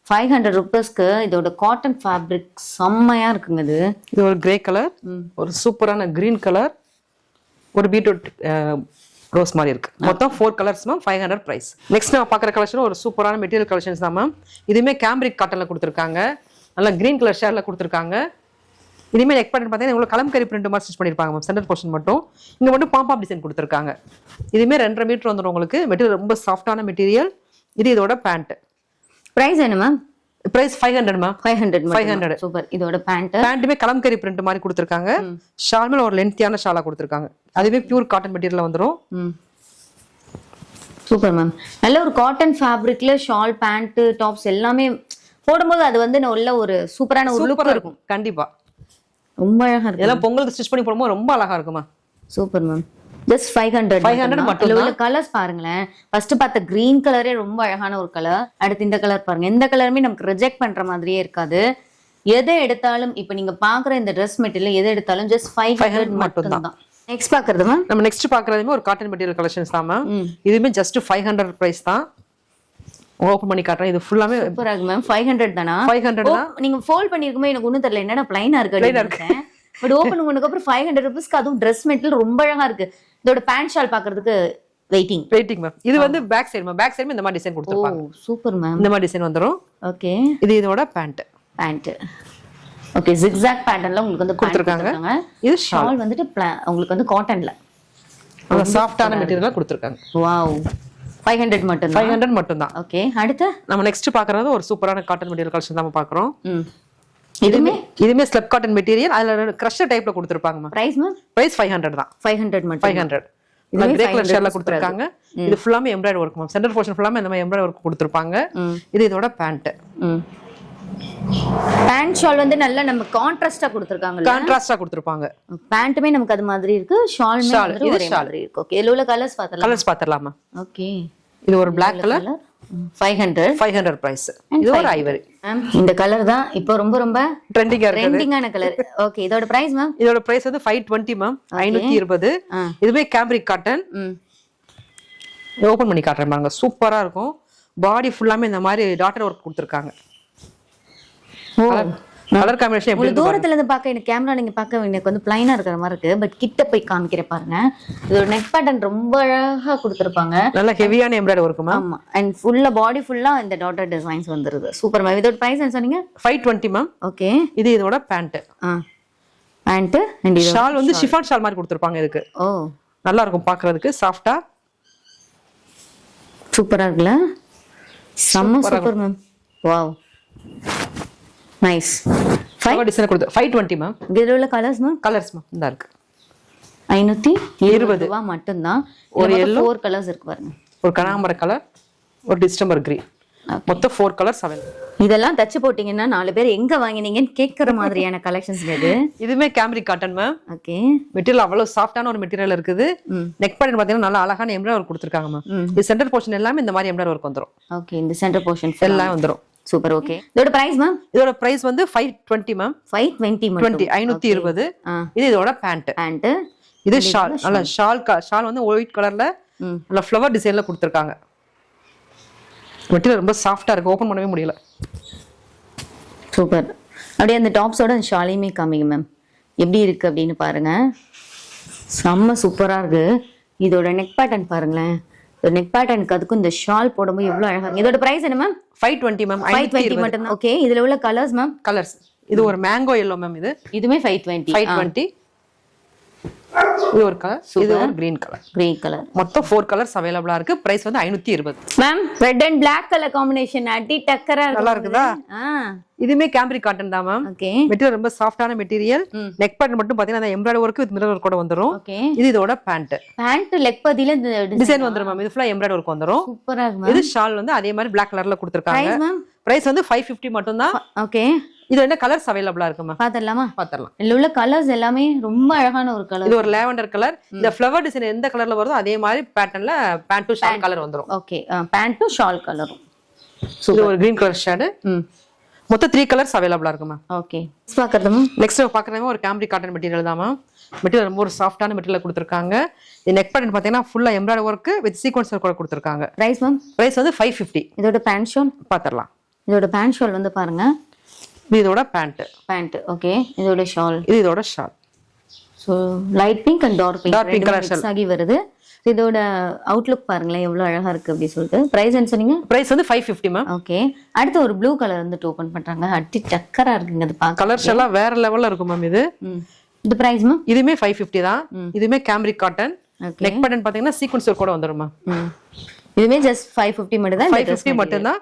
ஃபைவ் ஹண்ட்ரட் ருபீஸ்க்கு இதோட காட்டன் ஃபேப்ரிக் செம்மையா இருக்குங்க இது. இது ஒரு கிரே கலர் ஒரு சூப்பரான கிரீன் கலர் ஒரு பீட்ரூட் ரோஸ் மாதிரி இருக்கு. மொத்தம் four colours ma'am five hundred price next நான் பார்க்குற கலெக்ஷன் ஒரு சூப்பரான மெட்டீரியல் கலெக்ஷன்ஸ் தான் மேம் இதுவுமே கேம்ரிக் காட்டனில் கொடுத்துருக்காங்க. நல்லா கிரீன் கலர் ஷேரில் கொடுத்துருக்காங்க. இதுவுமே நெக் பேட்டர்ன் பார்த்தீங்கன்னா இவ்வளோ கலம்கரி பிரிண்ட் மாதிரி ஸ்டிச் பண்ணியிருப்பாங்க மேம் சென்டர் போர்ஷன் மட்டும். இங்கே மட்டும் பாம்பாப் டிசைன் கொடுத்துருக்காங்க. இதுவுமே ரெண்டரை மீட்டர் வந்துடும் உங்களுக்கு. மெட்டீரியல் ரொம்ப சாஃப்டான மெட்டீரியல் இது இதோட பேண்ட் ப்ரைஸ் என்ன ma'am price five hundred ma'am five hundred 500. Super இதோட பேண்ட் பேண்ட்டுமே கலம்கரி பிரிண்ட் மாதிரி கொடுத்துருக்காங்க. ஷால் மேல ஒரு லென்த்தியான ஷாலா கொடுத்துருக்காங்க. அதுவே பியூர் காட்டன் மெட்டீரியல் வந்துடும் சூப்பர் மேம் நல்ல ஒரு காட்டன் ஃபேப்ரிக்ல ஷால் பேண்ட் டாப்ஸ் எல்லாமே போடும்போது அது வந்து நல்ல ஒரு சூப்பரான ஒரு லுக் இருக்கும். இருக்கும். கண்டிப்பா. ரொம்ப அழகா இருக்கு இதெல்லாம் பொங்கலுக்கு ஸ்டிச் பண்ணி போடும்போது ரொம்ப அழகா இருக்குமா super ma'am just five hundred 500 மட்டும் உள்ள கலர்ஸ் பாருங்களேன். ஃபர்ஸ்ட் பார்த்த கிரீன் கலரே ரொம்ப அழகான ஒரு கலர் அடுத்து இந்த கலர் பாருங்க. எந்த கலருமே நமக்கு ரிஜெக்ட் பண்ற மாதிரியே இருக்காது. எதை எடுத்தாலும் இப்போ நீங்க பாக்குற இந்த ட்ரெஸ் மெட்டீரியல் எதை எடுத்தாலும் ஜஸ்ட் ஃபைவ் ஹண்ட்ரட் மட்டும் தான் நெக்ஸ்ட் பாக்குறது மேம் நம்ம நெக்ஸ்ட் பாக்குறதுமே ஒரு காட்டன் மெட்டீரியல் கலெக்ஷன்ஸ் தான் மேம். இதுவுமே ஜஸ்ட் ஃபைவ் ஹண்ட்ரட் ப்ரைஸ் தான். ஓப்பன் பண்ணி காட்டுறேன். இது ஃபுல்லாமே சூப்பரா இருக்கு மேம் ஃபைவ் ஹண்ட்ரட் தானா? ஃபைவ் ஹண்ட்ரட் தான். நீங்க ஃபோல்ட் பண்ணிருக்குமே எனக்கு ஒண்ணும் தெரியல. என்னடா பிளைனா இருக்கு பட் ஓபன் பண்ணதுக்கு அப்புறம் ஃபைவ் ஹண்ட்ரட் ருபீஸ்க்கு அதுவும் ட்ரெஸ் மெட்டீரியல் ரொம்ப அழகா இருக்கு. இதோட பேண்ட் ஷால் பாக்குறதுக்கு வெயிட்டிங் வெயிட்டிங் மேம் இது வந்து back side ma'am back side இந்த மாதிரி டிசைன் கொடுத்துருப்பாங்க. சூப்பர் மேம் இந்த மாதிரி டிசைன் வந்துடும் ஓகே இது இதோட பேண்ட் பேண்ட் ஓகே zigzag பேட்டர்ன்ல உங்களுக்கு வந்து கொடுத்திருக்காங்க. இது ஷால் வந்துட்டு உங்களுக்கு வந்து காட்டன்ல சாஃப்டான மெட்டீரியல் கொடுத்துருக்காங்க. வாவ் ஃபைவ் ஹண்ட்ரட் மட்டும் ஃபைவ் ஹண்ட்ரட் மட்டும் தான் ஓகே அடுத்து? நம்ம நெக்ஸ்ட் பாக்குறது ஒரு சூப்பரான காட்டன் மெட்டீரியல் கலெக்ஷன் தான் பாக்குறோம். இதுமே? இதுமே ஸ்லெப் காட்டன் மெட்டீரியல் அதுல க்ரஷர் டைப்ல கொடுத்துருப்பாங்க பிரைஸ் பிரைஸ் ஃபைவ் ஹண்ட்ரட் தான். ஃபைவ் ஹண்ட்ரட் மட்டும் ஃபைவ் ஹண்ட்ரட் கிரே 500 கலர் ஷேர்ல கொடுத்துருக்காங்க. இது ஃபுல்லாமே embroidery work ma'am centre portion ஃபுல்லாமே இந்த மாதிரி எம்ப்ராய்டரி ஒர்க் கொடுத்துருப்பாங்க. ம். இது இதோட பேண்ட் பேண்ட் ஷால் வந்து நல்லா நம்ம கான்ட்ராஸ்டா கொடுத்துருக்காங்கல்ல? கான்ட்ராஸ்டா கொடுத்துருப்பாங்க. பேண்ட்டுமே நமக்கு அது மாதிரி இருக்கு இது. மாதிரி இருக்கு. ஓகே உள்ள கலர்ஸ் பார்த்தலாம் கலர்ஸ் பாத்திரலாமா ஓகே இது ஒரு black colour five hundred five hundred price இது ஒரு ஐவரி இந்த கலர் தான் இப்போ ரொம்ப ரொம்ப ட்ரெண்டிங்கா இருக்கு ட்ரெண்டிங்கான கலர் ஓகே இதோட பிரைஸ் மேம் இதோட பிரைஸ் வந்து ஃபைவ் டுவெண்ட்டி மேம் ஐநூத்தி இருபது. ஆ. இதுவே கேம்ரிக் காட்டன் ஓபன் பண்ணி காட்டுறேன் பாருங்க. சூப்பரா இருக்கும். பாடி ஃபுல்லாமே இந்த மாதிரி டாட்டர் ஒர்க் கொடுத்துருக்காங்க. கலர் காம்பினேஷன் எப்படி. தூரத்துல இருந்து பார்க்க எனக்கு கேமரா நீங்க பார்க்க எனக்கு வந்து பிளைனா இருக்கிற மாதிரி இருக்கு. பட் கிட்ட போய் காமிக்கிற பாருங்க. இது ஒரு நெக் பேட்டர்ன் ரொம்ப அழகா கொடுத்துருப்பாங்க. நல்ல ஹெவியான எம்ப்ராய்டரி ஒர்க்குமா ஆமா. அண்ட் ஃபுல்லா பாடி ஃபுல்லா இந்த டாட்டர் டிசைன்ஸ் வந்துருது. சூப்பர் மேம் இதோட பிரைஸ் என்ன சொன்னீங்க? ஃபைவ் டுவெண்ட்டி மேம் ஓகே இது இதோட பேண்ட் பேண்ட் அண்ட் ஷால் வந்து ஷிஃபான் ஷால் மாதிரி கொடுத்துருப்பாங்க இதுக்கு. ஓ. நல்லா இருக்கும் பார்க்கிறதுக்கு. சாஃப்டா சூப்பரா இருக்குல்ல? செம்ம super ma'am wow nice five design கொடுத்து ஃபைவ் டுவெண்ட்டி மேம் இதில் உள்ள கலர்ஸ் மேம் கலர்ஸ் மேம் இந்த இருக்கு. ஐநூத்தி இருபது ரூபா மட்டும்தான். ஒரு ஃபோர் கலர்ஸ் இருக்கு பாருங்க. ஒரு கனகாம்பர கலர் ஒரு டிஸ்டம்பர் கிரீன் மொத்தம் ஃபோர் கலர்ஸ் அவைலபிள் இதெல்லாம் தச்சு போட்டீங்கன்னா நாலு பேர் எங்க வாங்கினீங்கன்னு கேட்கற மாதிரியான கலெக்ஷன்ஸ் இது. இதுவுமே cambric cotton ma'am okay material அவ்வளவு சாஃப்டான ஒரு மெட்டீரியல் இருக்குது. நெக் பேட்டர்ன் பார்த்தீங்கன்னா நல்லா அழகான எம்ப்ராய்டர் ஒர்க் கொடுத்துருக்காங்க மேம் இது சென்டர் போர்ஷன் எல்லாமே இந்த மாதிரி எம்ப்ராய்டர் ஒர்க் வந்துரும். ஓகே இந்த சென்டர் போர்ஷன் எல்லாம் வந்துரும். சூப்பர் ஓகே இதோட பிரைஸ் மேம் இதோட பிரைஸ் வந்து five twenty ma'am five twenty twenty ஐநூத்தி இருபது. ஆ. இது இதோட பேண்ட் பேண்ட் இது ஷால் நல்ல ஷால் ஷால் வந்து ஒயிட் கலர்ல. நல்ல ஃப்ளவர் டிசைன்ல கொடுத்துருக்காங்க. மெட்டீரியல் ரொம்ப சாஃப்டா இருக்கு. ஓபன் பண்ணவே முடியல. சூப்பர் அப்படியே அந்த டாப்ஸோட அந்த ஷாலையுமே காமிங்க மேம் எப்படி இருக்கு அப்படின்னு பாருங்க. செம்ம சூப்பரா இருக்கு. இதோட நெக் பேட்டர்ன் பாருங்களேன். நெக் பேட்டர்னுக்கு அதுக்கும் இந்த ஷால் போடும்போது எவ்வளவு அழகா இதோட பிரைஸ் என்ன ma'am five twenty ma'am five twenty மட்டும் ஓகே இதுல உள்ள கலர்ஸ் மேம் கலர்ஸ் இது ஒரு மேங்கோ எல்லோ மேம் இது. இதுவுமே ஃபைவ் டுவெண்ட்டி ஃபைவ் டுவெண்ட்டி இது ஒரு கலர் இது ஒரு கிரீன் கலர் கிரீன் கலர் மொத்தம் ஃபோர் கலர்ஸ் அவைலபிளா இருக்கு. பிரைஸ் வந்து ஐநூத்தி இருபது. Ma'am red and black colour combination அடி டக்கரா நல்லா இருக்குதா? இதுமே கேம்ரிக் காட்டன் தான் மேம் ஓகே மெட்டீரியல் ரொம்ப சாஃப்டான மெட்டீரியல் நெக் பேட்டர்ன் மட்டும் பாத்தீங்கன்னா embroidery work with mirror work கூட வந்துரும். ஓகே இது இதோட பேண்ட் பேண்ட் லெக் பதில இந்த டிசைன் வந்துரும். மேம் இது ஃபுல்லா எம்ப்ராய்டரி ஒர்க் வந்துரும். சூப்பரா இருக்கு இது ஷால் வந்து அதே மாதிரி பிளாக் கலர்ல கொடுத்துருக்காங்க. பிரைஸ் வந்து ஃபைவ் ஃபிஃப்டி மட்டும் தான் ஓகே இது என்ன கலர்ஸ் அவைலபிளா இருக்கு மேம் பாத்திரலாமா? பாத்திரலாம். இதுல உள்ள கலர்ஸ் எல்லாமே ரொம்ப அழகான ஒரு கலர் இது ஒரு லேவண்டர் கலர் இந்த ஃப்ளவர் டிசைன் எந்த கலர்ல வருதோ அதே மாதிரி பேட்டர்ன்ல பேண்ட் டு ஷால் கலர் வந்துரும். ஓகே பேண்ட்டும் ஷால் கலரும் இது ஒரு கிரீன் கலர் ஷேடு ம். மொத்தம் த்ரீ கலர்ஸ் அவைலபிளா இருக்கு மேம் ஓகே பாக்குறது நெக்ஸ்ட் பாக்குறதுமே ஒரு கேம்ரி காட்டன் மெட்டீரியல் தான் மெட்டீரியல் ரொம்ப ஒரு சாஃப்டான மெட்டீரியல் கொடுத்துருக்காங்க. இது நெக் பேட்டர்ன் பாத்தீங்கன்னா ஃபுல்லா எம்ப்ராய்டரி ஒர்க் வித் சீக்வன்ஸ் கூட கொடுத்துருக்காங்க. பிரைஸ் மேம் பிரைஸ் வந்து ஃபைவ் ஃபிஃப்டி இதோட பேண்ட் ஷால் பாத்திரலாம். இதோட பேண்ட் ஷால் வந்து பாருங்க. இது இதோட பேண்ட் பேண்ட் ஓகே இதோட ஷால் இது இதோட shawl so light pink and dark pink pink colour mix ஆகி வருது. இதோட அவுட்லுக் பாருங்களேன் எவ்வளவு அழகா இருக்கு அப்படி சொல்லிட்டு. பிரைஸ் என்ன சொன்னீங்க? பிரைஸ் வந்து ஃபைவ் ஃபிஃப்டி மேம் ஓகே அடுத்து ஒரு ப்ளூ கலர் வந்துட்டு ஓபன் பண்றாங்க. அட்டி டக்கரா இருக்குங்க அது பார்க்க கலர்ஸ் எல்லாம் வேற லெவல்ல இருக்கும் மேம் இது. இது பிரைஸ் மேம் இதுவுமே ஃபைவ் ஃபிஃப்டி தான். இதுவுமே கேம்ரிக் காட்டன் நெக் பேட்டர்ன் பாத்தீங்கன்னா சீக்வன்ஸ் ஒர்க் கூட வந்துரும் மேம் ம் இதுவே ஜஸ்ட் ஃபைவ் ஃபிஃப்டி மட்டும் தான் ஃபைவ் ஃபிஃப்டி மட்டும் தான்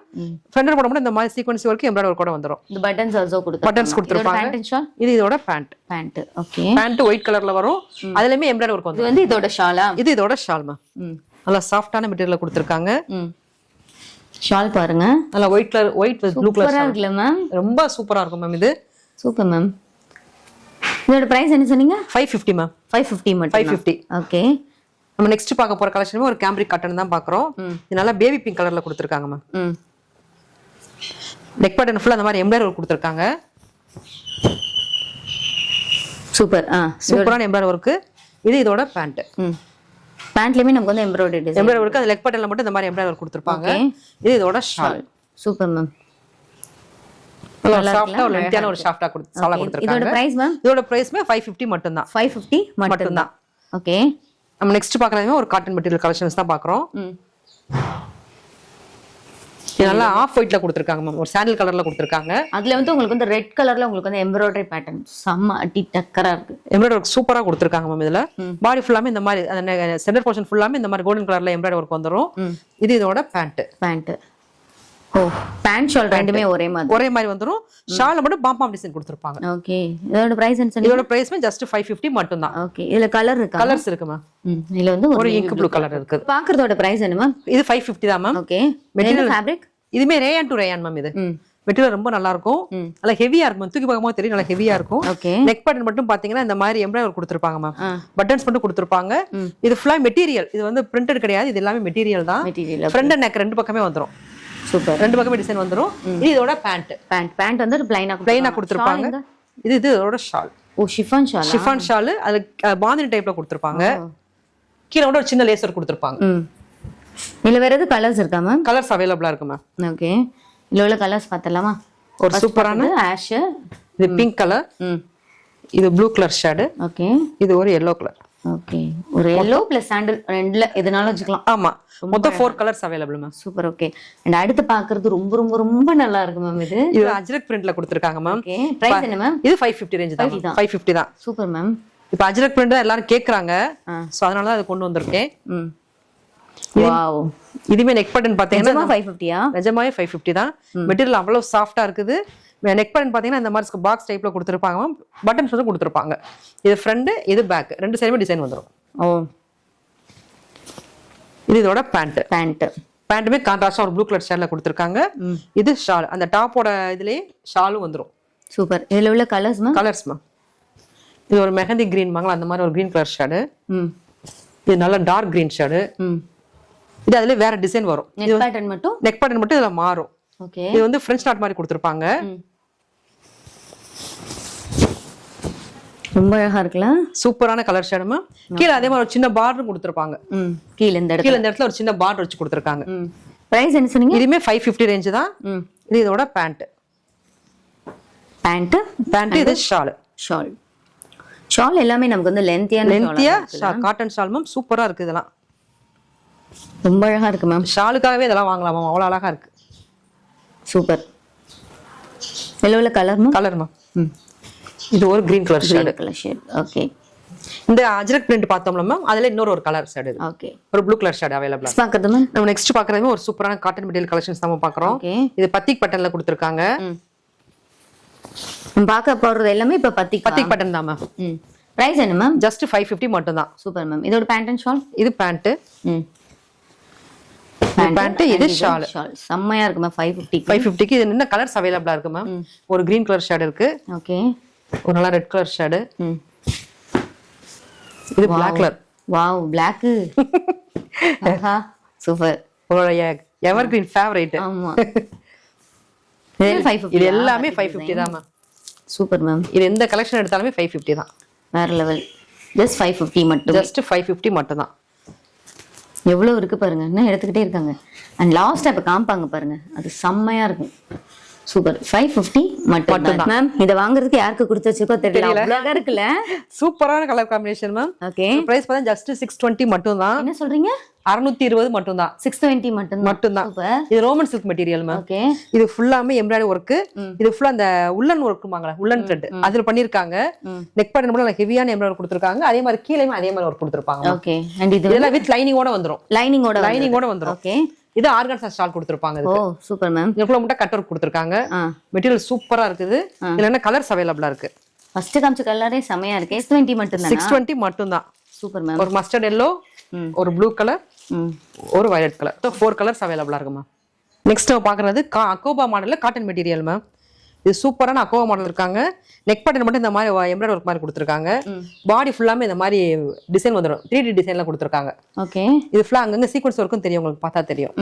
ஃப்ரண்டர் போட இந்த மாதிரி சீக்வன்ஸ் ஒர்க் எம்ப்ராய்டரி ஒர்க் கூட வந்துரும். இந்த பட்டன்ஸ் ஆல்சோ கொடுத்து பட்டன்ஸ் கொடுத்துருப்பாங்க. இது இதோட pant pant okay pant white கலர்ல வரும். அதுலயுமே எம்ப்ராய்டரி ஒர்க் இது வந்துரும். வந்து இதோட ஷாலா இது இதோட ஷால் மேம் நல்லா சாஃப்டான மெட்டீரியல் கொடுத்துருக்காங்க. ஷால் பாருங்க. நல்லா white colour white with blue colour சூப்பரா இருக்குல்ல மேம் ரொம்ப சூப்பரா இருக்கும் மேம் இது. சூப்பர் மேம் இதோட பிரைஸ் என்ன சொன்னீங்க? Five fifty ma'am five fifty மட்டும் ஃபைவ் ஃபிஃப்டி ஓகே நம்ம நெக்ஸ்ட் பார்க்க போற கலெக்ஷனுமே ஒரு கேம்ரிக் காட்டன் தான் பாக்குறோம் இது நல்லா பேபி பிங்க் கலர்ல கொடுத்துருக்காங்க மேம் நெக் பேட்டர்ன் ஃபுல்லா அந்த மாதிரி எம்ப்ராய்டரி கொடுத்துருக்காங்க. சூப்பர். ஆ சூப்பரான எம்ப்ராய்டரி ஒர்க் இது இதோட பேண்ட் பேண்ட்லயுமே நமக்கு வந்து எம்ப்ராய்டரி டிசைன் எம்ப்ராய்டரி ஒர்க் அது லெக் பேட்டர்ல மட்டும் இந்த மாதிரி எம்ப்ராய்டரி கொடுத்துருப்பாங்க. இது இதோட ஷால் சூப்பர் மேம் ஒரு ஷாஃப்டா கொடுத்து இதோட பிரைஸ் மேம் இதோட பிரைஸ்மே ஃபைவ் ஃபிஃப்டி மட்டும் தான் ஃபைவ் ஃபிஃப்டி மட்டும் மட்டும்தான். தான் ஓகே நம்ம நெக்ஸ்ட் பார்க்கறதுமே ஒரு காட்டன் மெட்டீரியல் கலெக்ஷன்ஸ் தான் பார்க்குறோம். நல்லா ஆஃப் ஒயிட்ல கொடுத்துருக்காங்க மேம் ஒரு சாண்டில் கலர்ல கொடுத்துருக்காங்க. அதுல வந்து உங்களுக்கு வந்து ரெட் கலர்ல உங்களுக்கு வந்து எம்ப்ராய்டரி பேட்டர்ன் செம்ம அடி டக்கரா இருக்கு. எம்ப்ராய்டரி ஒர்க் சூப்பரா கொடுத்துருக்காங்க மேம் இதுல. பாடி ஃபுல்லாமே இந்த மாதிரி சென்டர் போர்ஷன் ஃபுல்லாமே இந்த மாதிரி கோல்டன் கலர்ல எம்ப்ராய்டரி ஒர்க் வந்துரும். இது இதோட பேண்ட் பேண்ட் பேண்ட் ஷால் ரெண்டுமே ஒரே மாதிரி. ஒரே மாதிரி வந்துரும். ஷால்ல மட்டும் பாம்பாம் டிசைன் கொடுத்துருப்பாங்க. ஓகே இதோட பிரைஸ் இதோட பிரைஸ்மே ஜஸ்ட் ஃபைவ் ஃபிஃப்டி மட்டும் தான் ஓகே இதுல கலர் இருக்கா? கலர்ஸ் இருக்கு மேம் இதுல வந்து ஒரு இங்க் ப்ளூ கலர் இருக்குது. பாக்குறதோட பிரைஸ் என்ன மேம் இது ஃபைவ் ஃபிஃப்டி தான் மேம் ஓகே மெட்டீரியல் ஃபேப்ரிக் இதுமே ரேயான் டு ரேயான் மேம் இது. மெட்டீரியல் ரொம்ப நல்லா இருக்கும். நல்லா ஹெவியா இருக்கும். தூக்கி பார்க்கும்போது தெரியும் நல்லா ஹெவியா இருக்கும். ஓகே நெக் பட்டன் மட்டும் பாத்தீங்கன்னா இந்த மாதிரி எம்ப்ராய்டரி கொடுத்துருப்பாங்க மேம் பட்டன்ஸ் மட்டும் கொடுத்துருப்பாங்க. இது ஃபுல்லா மெட்டீரியல் இது வந்து பிரிண்டட் கிடையாது. இது எல்லாமே மெட்டீரியல் தான். ஃப்ரண்ட் அண்ட் நெக் ரெண்டு பக்கமே வந்துரும். சூப்பர். ரெண்டு பக்கமே டிசைன் வந்துரும். இது இதோட பேண்ட் பேண்ட் பேண்ட் வந்து பிளைனா பிளைனா கொடுத்துருப்பாங்க. இது இது இதோட ஷால் ஓ ஷிஃபான் ஷால் ஷிஃபான் ஷால் அது பாந்தினி டைப்ல கொடுத்துருப்பாங்க. கீழே கூட ஒரு சின்ன லேசர் கொடுத்துருப்பாங்க. இதுல வேற எது கலர்ஸ் இருக்கா மேம் கலர்ஸ் அவைலபிளா இருக்கு மேம் ஓகே இதுல உள்ள கலர்ஸ் பார்த்தலாமா ஒரு சூப்பரான ஆஷ் இது பிங்க் கலர் இது ப்ளூ கலர் ஷேடு ஓகே இது ஒரு எல்லோ கலர் ஓகே ஒரு எல்லோ பிளஸ் சாண்டில் ரெண்டுல எதுனாலும் வச்சுக்கலாம். ஆமா. மொத்தம் four colours available ma'am super okay and அடுத்து பாக்குறது ரொம்ப ரொம்ப ரொம்ப நல்லா இருக்கு மேம் இது. இது அஜ்ரக் பிரிண்ட்ல கொடுத்துருக்காங்க மேம் பிரைஸ் என்ன மேம் இது ஃபைவ் ஃபிஃப்டி ரேஞ்ச் தான் ஃபைவ் ஃபிஃப்டி தான். சூப்பர் மேம் இப்போ அஜ்ரக் பிரிண்ட் தான் எல்லாரும் கேக்குறாங்க. ஸோ அதனால தான் அதை கொண்டு வந்திருக்கேன். ம். வாவ் இதுமே நெக் பட்டன் ஃபைவ் ஃபிஃப்டியா நிஜமாவே ஃபைவ் ஃபிஃப்டி தான். மெட்டீரியல் அவ்வளோ சாஃப்டா இருக்குது. நெக் பட்டன் பார்த்தீங்கன்னா இந்த மாதிரி பாக்ஸ் டைப்ல கொடுத்துருப்பாங்க பட்டன்ஸ் வந்து கொடுத்துருப்பாங்க. இது ஃப்ரண்ட் இது பேக் ரெண்டு சைடுமே டிசைன் வந்துடும் ஓ. இது இதோட பேண்ட் பேண்ட் பேண்ட்டுமே கான்ட்ராஸ்டாக ஒரு ப்ளூ கலர் ஷேட்ல கொடுத்துருக்காங்க. இது ஷால் அந்த டாப்போட இதுலயே ஷாலும் வந்துடும் சூப்பர். இதுல உள்ள கலர்ஸ் மேம் கலர்ஸ் மேம் இது ஒரு மெஹந்தி கிரீன் வாங்கலாம் அந்த மாதிரி ஒரு கிரீன் கலர் ஷேடு ம். இது நல்ல டார்க் கிரீன் ஷேடு ம். இது அதுல வேற டிசைன் வரும். நெட் பேட்டர்ன் மட்டும்? நெக் பட்டன் மட்டும் இதுல மாறும். ஓகே இது வந்து ஃப்ரெஞ்ச் நாட் மாதிரி கொடுத்துருப்பாங்க. ரொம்ப அழகா இருக்குல்ல? சூப்பரான கலர் ஷேடுமா கீழே அதே மாதிரி ஒரு சின்ன பார்டரும் கொடுத்துருப்பாங்க. ம். கீழ இந்த இடத்துல. கீழே இந்த இடத்துல ஒரு சின்ன பார்டர் வச்சு கொடுத்துருக்காங்க. பிரைஸ் என்ன சொன்னீங்க? இதுவுமே ஃபைவ் ஃபிஃப்டி ரேஞ்சு தான். இது இதோட பேண்ட் பேண்ட் பேண்ட் இது ஷால் ஷால் ஷால் எல்லாமே நமக்கு வந்து லென்த்தியான லென்த்தியா காட்டன் ஷால் மேம் சூப்பரா இருக்கு இதெல்லாம். ரொம்ப அழகா இருக்கு மேம் ஷாலுக்காகவே இதெல்லாம் வாங்கலாம் மேம் அவ்வளோ அழகா இருக்கு. சூப்பர் எல்லோல கலர் மேம் கலர் மேம் ம். இது ஒரு green colour shade colour shade okay இந்த அஜரக் பிரிண்ட் பார்த்தோம்ல மேம் அதுல இன்னொரு ஒரு கலர் ஷேடு ஓகே ஒரு ப்ளூ கலர் ஷேடு அவைலபிள் பார்க்கறது மேம் நம்ம நெக்ஸ்ட் பாக்குறதுமே ஒரு சூப்பரான காட்டன் மெட்டீரியல் கலெக்ஷன்ஸ் நம்ம பாக்குறோம் ஓகே இது பத்திக் பட்டன்ல கொடுத்துருக்காங்க. பார்க்க போறது எல்லாமே இப்ப பத்திக்கா? பத்திக் பட்டன் தான் மேம் பிரைஸ் என்ன மேம் ஜஸ்ட் ஃபைவ் ஃபிஃப்டி மட்டும் தான். சூப்பர் மேம் இதோட பேண்ட் அண்ட் ஷால் இது பேண்ட் பேண்ட் இது ஷால் ஷால் செம்மையா இருக்கு மேம் ஃபைவ் ஃபிஃப்டி ஃபைவ் ஃபிஃப்டிக்கு இது என்ன கலர்ஸ் அவைலபிளா இருக்கு மேம் ஒரு கிரீன் கலர் ஷேடு இருக்கு. ஓகே ஒரு நல்லா ரெட் கலர் ஷேடு இது பிளாக் கலர் வாவ் பிளாக் ஆஹா சூப்பர் உங்களுடைய எவர் கிரீன் ஃபேவரேட் ஆமா. இது எல்லாமே ஃபைவ் ஃபிஃப்டி தான். மேம் சூப்பர் மேம் இது எந்த கலெக்ஷன் எடுத்தாலுமே ஃபைவ் ஃபிஃப்டி தான். வேற லெவல் ஜஸ்ட் ஃபைவ் ஃபிஃப்டி மட்டும். ஜஸ்ட் ஃபைவ் ஃபிஃப்டி மட்டும் தான் எவ்வளவு இருக்கு பாருங்க. இன்னும் எடுத்துக்கிட்டே இருக்காங்க. அண்ட் லாஸ்ட் இப்ப காமிப்பாங்க பாருங்க. அது செம்மையா இருக்கும். சூப்பர் ஃபைவ் ஃபிஃப்டி மட்டும் மேம் இதை வாங்குறதுக்கு யாருக்கு கொடுத்து வச்சிருக்கோ தெரியல. அவ்வளோதான் இருக்குல்ல. சூப்பரான colour combination ma'am. Okay price பார்த்தா ஜஸ்ட் சிக்ஸ் டுவெண்ட்டி மட்டும் தான் என்ன சொல்றீங்க? அறுநூத்தி இருபது மட்டும் தான் சிக்ஸ் டுவெண்ட்டி மட்டும் மட்டும் தான் இது Roman silk material ma'am. Okay இது ஃபுல்லாமே எம்ப்ராய்டரி ஒர்க் இது ஃபுல்லா அந்த உள்ளன் ஒர்க்குமாங்களா உள்ளன் த்ரெட் அதுல பண்ணிருக்காங்க நெக் பட்டன் கூட ஹெவியான எம்ப்ராய்டரி கொடுத்துருக்காங்க. அதே மாதிரி கீழேயுமே அதே மாதிரி ஒர்க் கொடுத்துருப்பாங்க ஓகே அண்ட் இது இதெல்லாம் வித் லைனிங்கோட வந்துரும். லைனிங்கோட லைனிங்கோட வந்துரும். ஓகே இது ஆர்கான்சா ஸ்டால் கொடுத்துருப்பாங்க ஓ சூப்பர் மேம். இதுக்குள்ள மட்டும் கட் ஒர்க் கொடுத்துருக்காங்க. மெட்டீரியல் சூப்பரா இருக்குது. இதுல என்ன கலர்ஸ் அவைலபிளா இருக்கு? ஃபர்ஸ்ட் காமிச்ச கலரே செமையா இருக்கு. எஸ் டுவெண்ட்டி மட்டும் சிக்ஸ் டுவெண்ட்டி மட்டும் தான் சூப்பர் மேம். ஒரு மஸ்டர்ட் எல்லோ. ஒரு ப்ளூ கலர் ஒரு வயலட் கலர் ஃபோர் கலர்ஸ் அவைலபிளா இருக்கு மேம் நெக்ஸ்ட் பார்க்குறது கா அக்கோபா மாடலில் காட்டன் மெட்டீரியல் மேம் இது சூப்பரான அக்கோபா மாடல் இருக்காங்க நெக் பட்டன் மட்டும் இந்த மாதிரி எம்ப்ராய்டரி ஒர்க் மாதிரி கொடுத்துருக்காங்க. பாடி ஃபுல்லாமே இந்த மாதிரி டிசைன் வந்துடும் த்ரீ டி டிசைனில் கொடுத்துருக்காங்க. ஓகே. இது ஃபுல்லாக அங்கங்கே சீக்வன்ஸ் ஒர்க்கும் தெரியும் உங்களுக்கு பார்த்தா தெரியும்.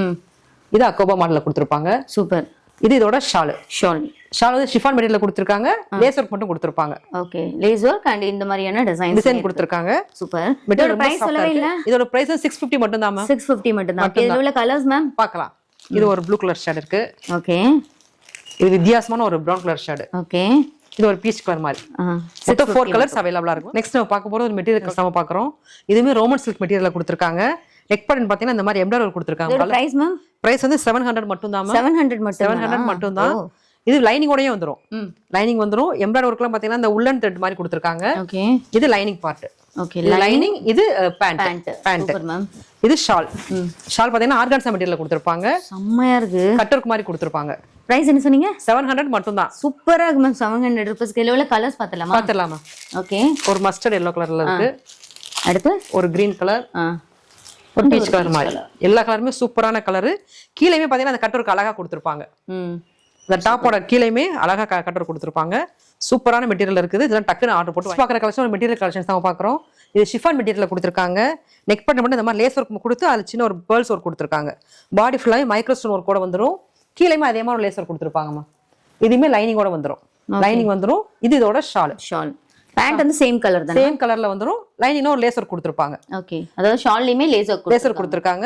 இது அக்கோபா மாடலில் கொடுத்துருப்பாங்க. சூப்பர். இது இதோட ஷாலு ஷால் ஷால் வந்து ஷிஃபான் மெட்டீரியல் கொடுத்துருக்காங்க. லேஸ் ஒர்க் மட்டும் கொடுத்துருப்பாங்க. ஓகே. லேஸ் ஒர்க் அண்ட் இந்த மாதிரியான டிசைன் டிசைன் கொடுத்துருக்காங்க. சூப்பர். இதோட மெட்டீரியல் பிரைஸ் சொல்லவே இல்ல. இதோட பிரைஸ் சிக்ஸ் ஃபிஃப்டி மட்டும் தான் மேம் சிக்ஸ் ஃபிஃப்டி மட்டும் தான் இதுல உள்ள கலர்ஸ் மேம் பார்க்கலாம். இது ஒரு ப்ளூ கலர் ஷேட் இருக்கு. ஓகே. இது வித்தியாசமான ஒரு ப்ரௌன் கலர் ஷேடு ஓகே இது ஒரு பீச் கலர் மாதிரி. மொத்தம் ஃபோர் கலர்ஸ் அவைலபிளா இருக்கும். நெக்ஸ்ட் நம்ம பார்க்க போறது ஒரு மெட்டீரியல் நம்ம பார்க்குறோம். இதுவுமே ரோமன் சில்க் மெட்டீரியல் கொடுத்துருக்காங்க. நெக் பட்டன் பார்த்தீங்கன்னா இந்த மாதிரி எம்ப்ராய்டரி கொடுத்துருக்காங்க. பிரைஸ் மேம் பிரைஸ் வந்து செவன் ஹண்ட்ரட் மட்டும் தான் செவன் ஹண்ட்ரட் மட்டும் செவன் ஹண்ட்ரட் மட்டும் தான். இது லைனிங்கோடயே வந்துரும். ம். லைனிங் வந்துரும். எம்ப்ராய்டரி ஒர்க்லாம் பார்த்தீங்கன்னா இந்த உள்ளன் த்ரெட் மாதிரி கொடுத்துருக்காங்க. ஓகே இது லைனிங் பார்ட் ஓகே லைனிங் இது பேண்ட் பேண்ட் மேம் இது ஷால் ஷால் பார்த்தீங்கன்னா ஆர்கான்சா மெட்டீரியல் கொடுத்துருப்பாங்க. செம்மையா இருக்கு. கட்டருக்கு மாதிரி கொடுத்துருப்பாங்க. பிரைஸ் என்ன சொன்னீங்க? செவன் ஹண்ட்ரட் மட்டும் தான் சூப்பரா இருக்கு ma'am seven hundred rupees kilo உள்ள கலர்ஸ் பார்த்தலாமா பார்த்துடலாமா? ஓகே ஒரு மஸ்டர்ட் எல்லோ கலர்ல இருக்கு. அடுத்து? ஒரு கிரீன் கலர் ஒரு பீச் கலர் மாதிரி. எல்லா கலருமே சூப்பரான கலரு கீழேயுமே பார்த்தீங்கன்னா அந்த கட்டருக்கு அழகா கொடுத்துருப்பாங்க. இந்த டாப்போட கீழேயுமே அழகா க- கட்டர் கொடுத்துருப்பாங்க. சூப்பரான மெட்டீரியல் இருக்குது. இதெல்லாம் டக்குன்னு ஆர்டர் போட்டு பார்க்குற கலெக்ஷன் மெட்டீரியல் கலெக்ஷன்ஸ் தான் பார்க்குறோம். இது ஷிஃபான் மெட்டீரியல் கொடுத்துருக்காங்க. நெக் பட்டன் மட்டும் இந்த மாதிரி லேஸ் ஒர்க் கொடுத்து அது சின்ன ஒரு பேர்ல்ஸ் ஒர்க் கொடுத்துருக்காங்க. பாடி ஃபுல்லாகவே மைக்ரோஸ்டோன் ஒர்க் கூட வந்துடும் கீழேயுமே அதே மாதிரி ஒர்க் கொடுத்துருப்பாங்கம்மா. இதுவுமே லைனிங்கோட வந்துடும் லைனிங் வந்துடும் இது இதோட ஷால் ஷால் பேண்ட் வந்து சேம் கலர் தானே? சேம் கலர்ல வந்துடும் லைனிங்னா ஒரு லேசர் கொடுத்துருப்பாங்க. ஓகே அதாவது ஷால்லையுமே லேசர் லேசர் கொடுத்துருக்காங்க.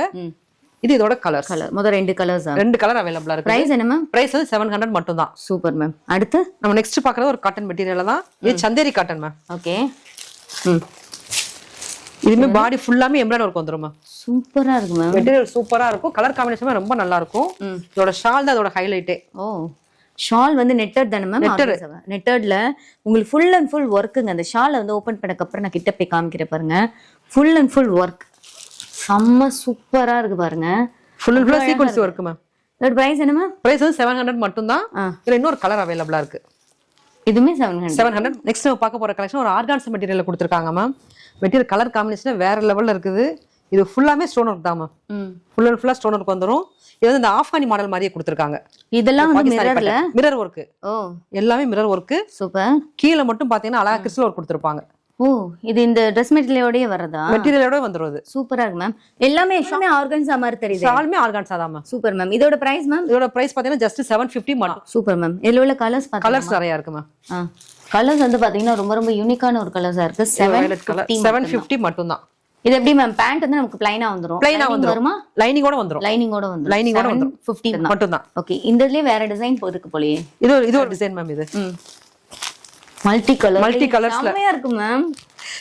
இது இதோட கலர்ஸ் கலர் முதல் ரெண்டு கலர்ஸ் ரெண்டு கலர் அவைலபிளா இருக்கு பிரைஸ் என்ன மேம் பிரைஸ் வந்து செவன் ஹண்ட்ரட் மட்டும் தான் சூப்பர் மேம் அடுத்து? நம்ம நெக்ஸ்ட் பாக்குறது ஒரு காட்டன் மெட்டீரியல் தான். இது சந்தேரி காட்டன் மேம் ஓகே ம். இதுமே பாடி ஃபுல்லாமே எம்ப்ராய்டரி ஒர்க் வந்துரும்? சூப்பரா இருக்கு மேம் மெட்டீரியல் சூப்பரா இருக்கும். கலர் காம்பினேஷன் ரொம்ப நல்லா இருக்கும். இதோட ஷால் தான் அதோட ஹைலைட்டே ஓ ஷால் வந்து நெட்டட் தானே மேம் நெட்டட்ல உங்களுக்கு ஃபுல் அண்ட் ஃபுல் ஒர்க்குங்க அந்த ஷாலை வந்து ஓப்பன் பண்ணக்கு அப்புறம் நான் கிட்ட போய் காமிக்கிறேன் பாருங்க. ஃபுல் அண்ட் ஃபுல் ஒர்க் செம்ம சூப்பரா இருக்கு பாருங்க. ஃபுல் அண்ட் ஃபுல்லாக சீக்வன்ஸ் ஒர்க் மேம் இதோட பிரைஸ் என்ன மேம் பிரைஸ் வந்து செவன் ஹண்ட்ரட் மட்டும் தான். இதுல இன்னொரு கலர் அவைலபிளா இருக்கு. இதுவுமே seven hundred seven hundred next பார்க்க போற கலெக்ஷன் ஒரு ஆர்கான்ஸ் மெட்டீரியல் கொடுத்துருக்காங்க மேம் மெட்டீரியல் கலர் காம்பினேஷன் வேற லெவல்ல இருக்குது. இது ஃபுல்லாமே ஸ்டோன் ஒர்க் தான் மேம் ம். ஃபுல் அண்ட் ஃபுல்லா ஸ்டோன் ஒர்க் வந்துரும். இது வந்து இந்த ஆஃப்கானி மாடல் மாதிரியே கொடுத்துருக்காங்க. இதெல்லாம் வந்து மிரர்ல மிரர் ஒர்க் ஓ. எல்லாமே மிரர் ஒர்க் சூப்பர். கீழே மட்டும் பாத்தீங்கன்னா அழகா கிறிஸ்டல் ஒர்க் கொடுத்துருப்பாங்க. ஓ இது இந்த ட்ரெஸ் மெட்டீரியலோடய வர்றதா? மெட்டீரியலோட வந்துரும் அது சூப்பரா இருக்கு மேம் எல்லாமே எல்லாமே ஆர்கன்ஸா மாதிரி தெரியுது. ஷாலுமே ஆர்கான்ஸா தான் மேம் சூப்பர் மேம் இதோட பிரைஸ் மேம் இதோட பிரைஸ் பாத்தீங்கன்னா ஜஸ்ட் செவன் ஃபிஃப்டி மட்டும். சூப்பர் மேம் இதுல உள்ள கலர்ஸ் கலர்ஸ் நிறைய இருக்கு மேம் ஆ. கலர்ஸ் வந்து பாத்தீங்கன்னா ரொம்ப ரொம்ப யூனிக்கான ஒரு கலர்ஸா இருக்கு. செவன் செவன் ஃபிஃப்டி மட்டும் தான் இது எப்படி மேம் பேண்ட் வந்து நமக்கு பிளைனா வந்துரும். பிளைனா வந்துரும். வருமா? லைனிங்கோட வந்துரும். லைனிங்கோட வந்துரும். லைனிங்கோட வந்துரும். ஃபிஃப்டி மட்டும். தான் ஓகே இந்த இதுலயே வேற டிசைன் இருக்கு போலயே. இது ஒரு இது ஒரு டிசைன் மேம் இது. மல்டி கலர் Multi colours-ல. செம்மையா இருக்கு மேம்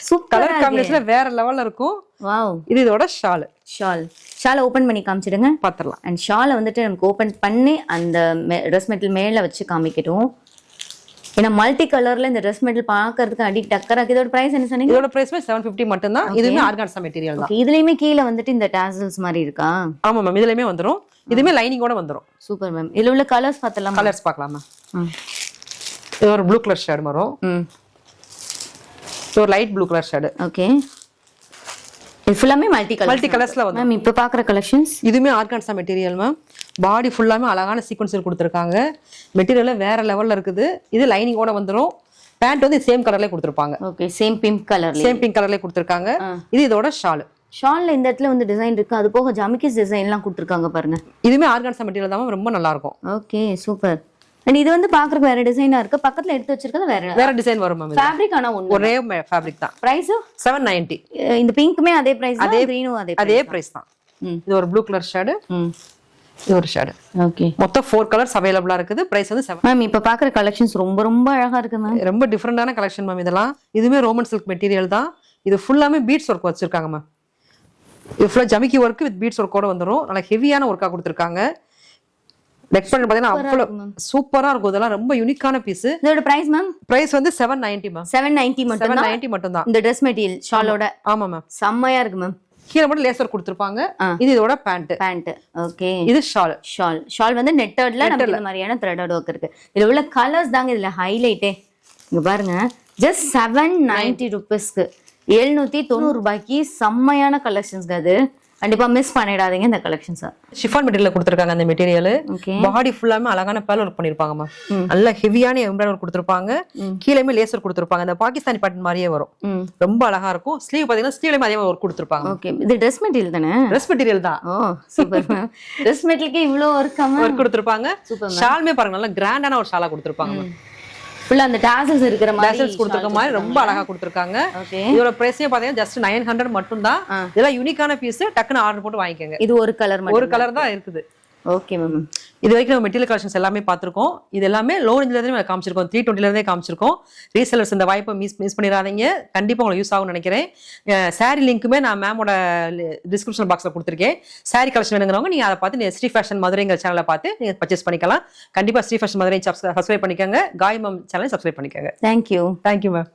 சூப்பர் கலர் காம்பினேஷன்ல வேற லெவல்ல இருக்கும். வாவ் இது இதோட ஷால் ஷால் ஷாலை ஓபன் பண்ணி காமிச்சிடுங்க. பாத்திரலாம். அண்ட் ஷாலை வந்துட்டு நமக்கு ஓபன் பண்ணி அந்த ட்ரெஸ் மெட்டல் மேல வச்சு காமிக்கட்டும். ஏன்னா மல்டி கலர்ல இந்த ட்ரெஸ் மெட்டல் பார்க்கறதுக்கு அடி டக்கரா இருக்கு. இதோட பிரைஸ் என்ன சொன்னீங்க? இதோட பிரைஸ் செவன் ஃபிஃப்டி மட்டும் தான் இதுவுமே ஆர்கான்ஸா மெட்டீரியல் தான். இதுலயுமே கீழே வந்துட்டு இந்த டாசல்ஸ் மாதிரி இருக்கா? ஆமா மேம் இதுலயுமே வந்துரும். இதுவுமே லைனிங்கோட வந்துரும். சூப்பர் மேம் இதுல உள்ள கலர்ஸ் பார்த்தலாம் கலர்ஸ் பார்க்கலாம் இது ஒரு ப்ளூ கலர் ஷேட் வரும். இது ஒரு light blue colour shade okay இது ஃபுல்லாமே மல்டி கலர் மல்டி கலர்ஸ்ல வந்து மேம் இப்போ பார்க்குற கலெக்ஷன்ஸ் இதுவுமே ஆர்கான்ஸா மெட்டீரியல் மேம் பாடி ஃபுல்லாமே அழகான சீக்வன்ஸில் கொடுத்துருக்காங்க. மெட்டீரியல் வேற லெவல்ல இருக்குது. இது லைனிங்கோட வந்துரும். பேண்ட் வந்து சேம் கலர்லேயே கொடுத்துருப்பாங்க. ஓகே சேம் பிங்க் கலர்ல சேம் பிங்க் கலர்லேயே கொடுத்துருக்காங்க. இது இதோட ஷால் ஷால்ல இந்த இடத்துல வந்து டிசைன் இருக்கு. அது போக ஜமிக்கிஸ் டிசைன்லாம் கொடுத்துருக்காங்க பாருங்க. இதுவுமே ஆர்கான்ஸா மெட்டீரியல் தான் ரொம்ப நல்லா இருக்கும். ஓகே சூப்பர் அண்ட் இது வந்து பார்க்கறதுக்கு வேற டிசைனா இருக்கு. பக்கத்துல எடுத்து வச்சிருக்கிறது வேற வேற டிசைன் வரும் மேம் ஃபேப்ரிக் ஆனா ஒண்ணு ஒரே ஃபேப்ரிக் தான். பிரைஸ் செவன் நைன்டி இந்த பிங்க்குமே அதே பிரைஸ் அதே கிரீனும் அதே அதே பிரைஸ் தான். இது ஒரு ப்ளூ கலர் ஷேடு இது ஒரு ஷேடு. ஓகே. மொத்தம் ஃபோர் கலர்ஸ் அவைலபிளா இருக்குது. பிரைஸ் வந்து செவன் மேம் இப்போ பார்க்குற கலெக்ஷன்ஸ் ரொம்ப ரொம்ப அழகா இருக்கு மேம் ரொம்ப டிஃப்ரெண்டான கலெக்ஷன் மேம் இதெல்லாம். இதுவுமே ரோமன் சில்க் மெட்டீரியல் தான். இது ஃபுல்லாமே பீட்ஸ் ஒர்க் வச்சிருக்காங்க மேம் இது ஃபுல்லாக ஜமிக்கி ஒர்க் வித் பீட்ஸ் ஒர்க்கோட வந்துரும். நல்லா ஹெவியான ஒர்க்காக கொடுத்துருக்காங்க. நெக் பண்ணி பார்த்தீங்கன்னா அவ்வளோ சூப்பராக இருக்கும். இதெல்லாம் ரொம்ப யூனிக்கான பீஸ் இதோட பிரைஸ் மேம் பிரைஸ் வந்து seven ninety ma'am seven ninety மட்டும் செவன் நைன்டி மட்டும் தான் இந்த ட்ரெஸ் மெட்டீரியல் ஷாலோட ஆமா மேம் செம்மையா இருக்கு மேம் கீழே மட்டும் லேசர் கொடுத்துருப்பாங்க. இது இதோட பேண்ட் பேண்ட் ஓகே இது ஷால் ஷால் ஷால் வந்து நெட்டட்ல நமக்கு இந்த மாதிரியான த்ரெடட் ஒர்க் இருக்கு. இதுல உள்ள கலர்ஸ் தாங்க இதுல ஹைலைட்டே இங்க பாருங்க. ஜஸ்ட் செவன் நைன்டி ருபீஸ்க்கு எழுநூத்தி தொண்ணூறு ரூபாய்க்கு செம்மையான கலெக்ஷன்ஸ்க்கு அது. கண்டிப்பா மிஸ் பண்ணிடாதீங்க இந்த கலெக்ஷன்ஸ் ஷிஃபான் மெட்டீரியல் கொடுத்துருக்காங்க அந்த மெட்டீரியல். பாடி ஃபுல்லாமே அழகான பேல் ஒர்க் பண்ணிருப்பாங்க மேம் நல்ல ஹெவியான எம்ப்ராய்டரி ஒர்க் கொடுத்துருப்பாங்க. கீழேயுமே லேசர் கொடுத்துருப்பாங்க. இந்த பாகிஸ்தானி பேட்டர்ன் மாதிரியே வரும். ரொம்ப அழகா இருக்கும். ஸ்லீவ் பாத்தீங்கன்னா ஸ்லீவ்லயுமே அதே ஒர்க் கொடுத்துருப்பாங்க ஓகே. இது ட்ரெஸ் மெட்டீரியல் தானே? ட்ரெஸ் மெட்டீரியல் தான். ஓ சூப்பர் மேம் ட்ரெஸ் மெட்டீரியலுக்கு இவ்வளோ ஒர்க்காம ஒர்க் கொடுத்துருப்பாங்க. ஷால்மே பாருங்க நல்ல கிராண்டான ஒரு ஷாலா கொடுத்துருப்பாங்க ஃபுல்லா அந்த டாசல்ஸ் இருக்கிற மாதிரி டேசல்ஸ் கொடுத்துருக்க மாதிரி ரொம்ப அழகா கொடுத்துருக்காங்க. இதோட பிரைஸே பாத்தீங்கன்னா ஜஸ்ட் நைன் ஹண்ட்ரட் மட்டும் தான். இதெல்லாம் யூனிக்கான பீஸ் டக்குன்னு ஆர்டர் போட்டு வாங்கிக்கோங்க. இது ஒரு கலர் ஒரு கலர் தான் இருக்குது. ஓகே மேம் இது வரைக்கும் நம்ம மெட்டீரியல் கலெக்ஷன்ஸ் எல்லாமே பார்த்திருக்கோம். இது எல்லாமே லோ ரேஞ்சில இருந்தே காமிச்சிருக்கோம். த்ரீ இருந்தே காமிச்சிருக்கோம். ரீசெல்லர்ஸ் இந்த வாய்ப்பை மிஸ் மிஸ் பண்ணிடாதீங்க. கண்டிப்பா உங்களுக்கு யூஸ் ஆகும்னு நினைக்கிறேன். சாரி லிங்க்குமே நான் மேமோட டிஸ்கிரிப்ஷன் பாக்ஸ்ல கொடுத்துருக்கேன். சாரி கலெக்ஷன் வேணுங்கிறவங்க நீங்க அதை பார்த்து ஸ்ரீ ஃபேஷன் மதுரைங்கிற சேனலை பார்த்து நீங்க பர்ச்சேஸ் பண்ணிக்கலாம். கண்டிப்பா ஸ்ரீ ஃபேஷன் மதுரை சப்ஸ்கிரைப் பண்ணிக்கோங்க. காய் மேம் சேனலை சப்ஸ்கிரைப் பண்ணிக்கோங்க. Thank you thank you ma'am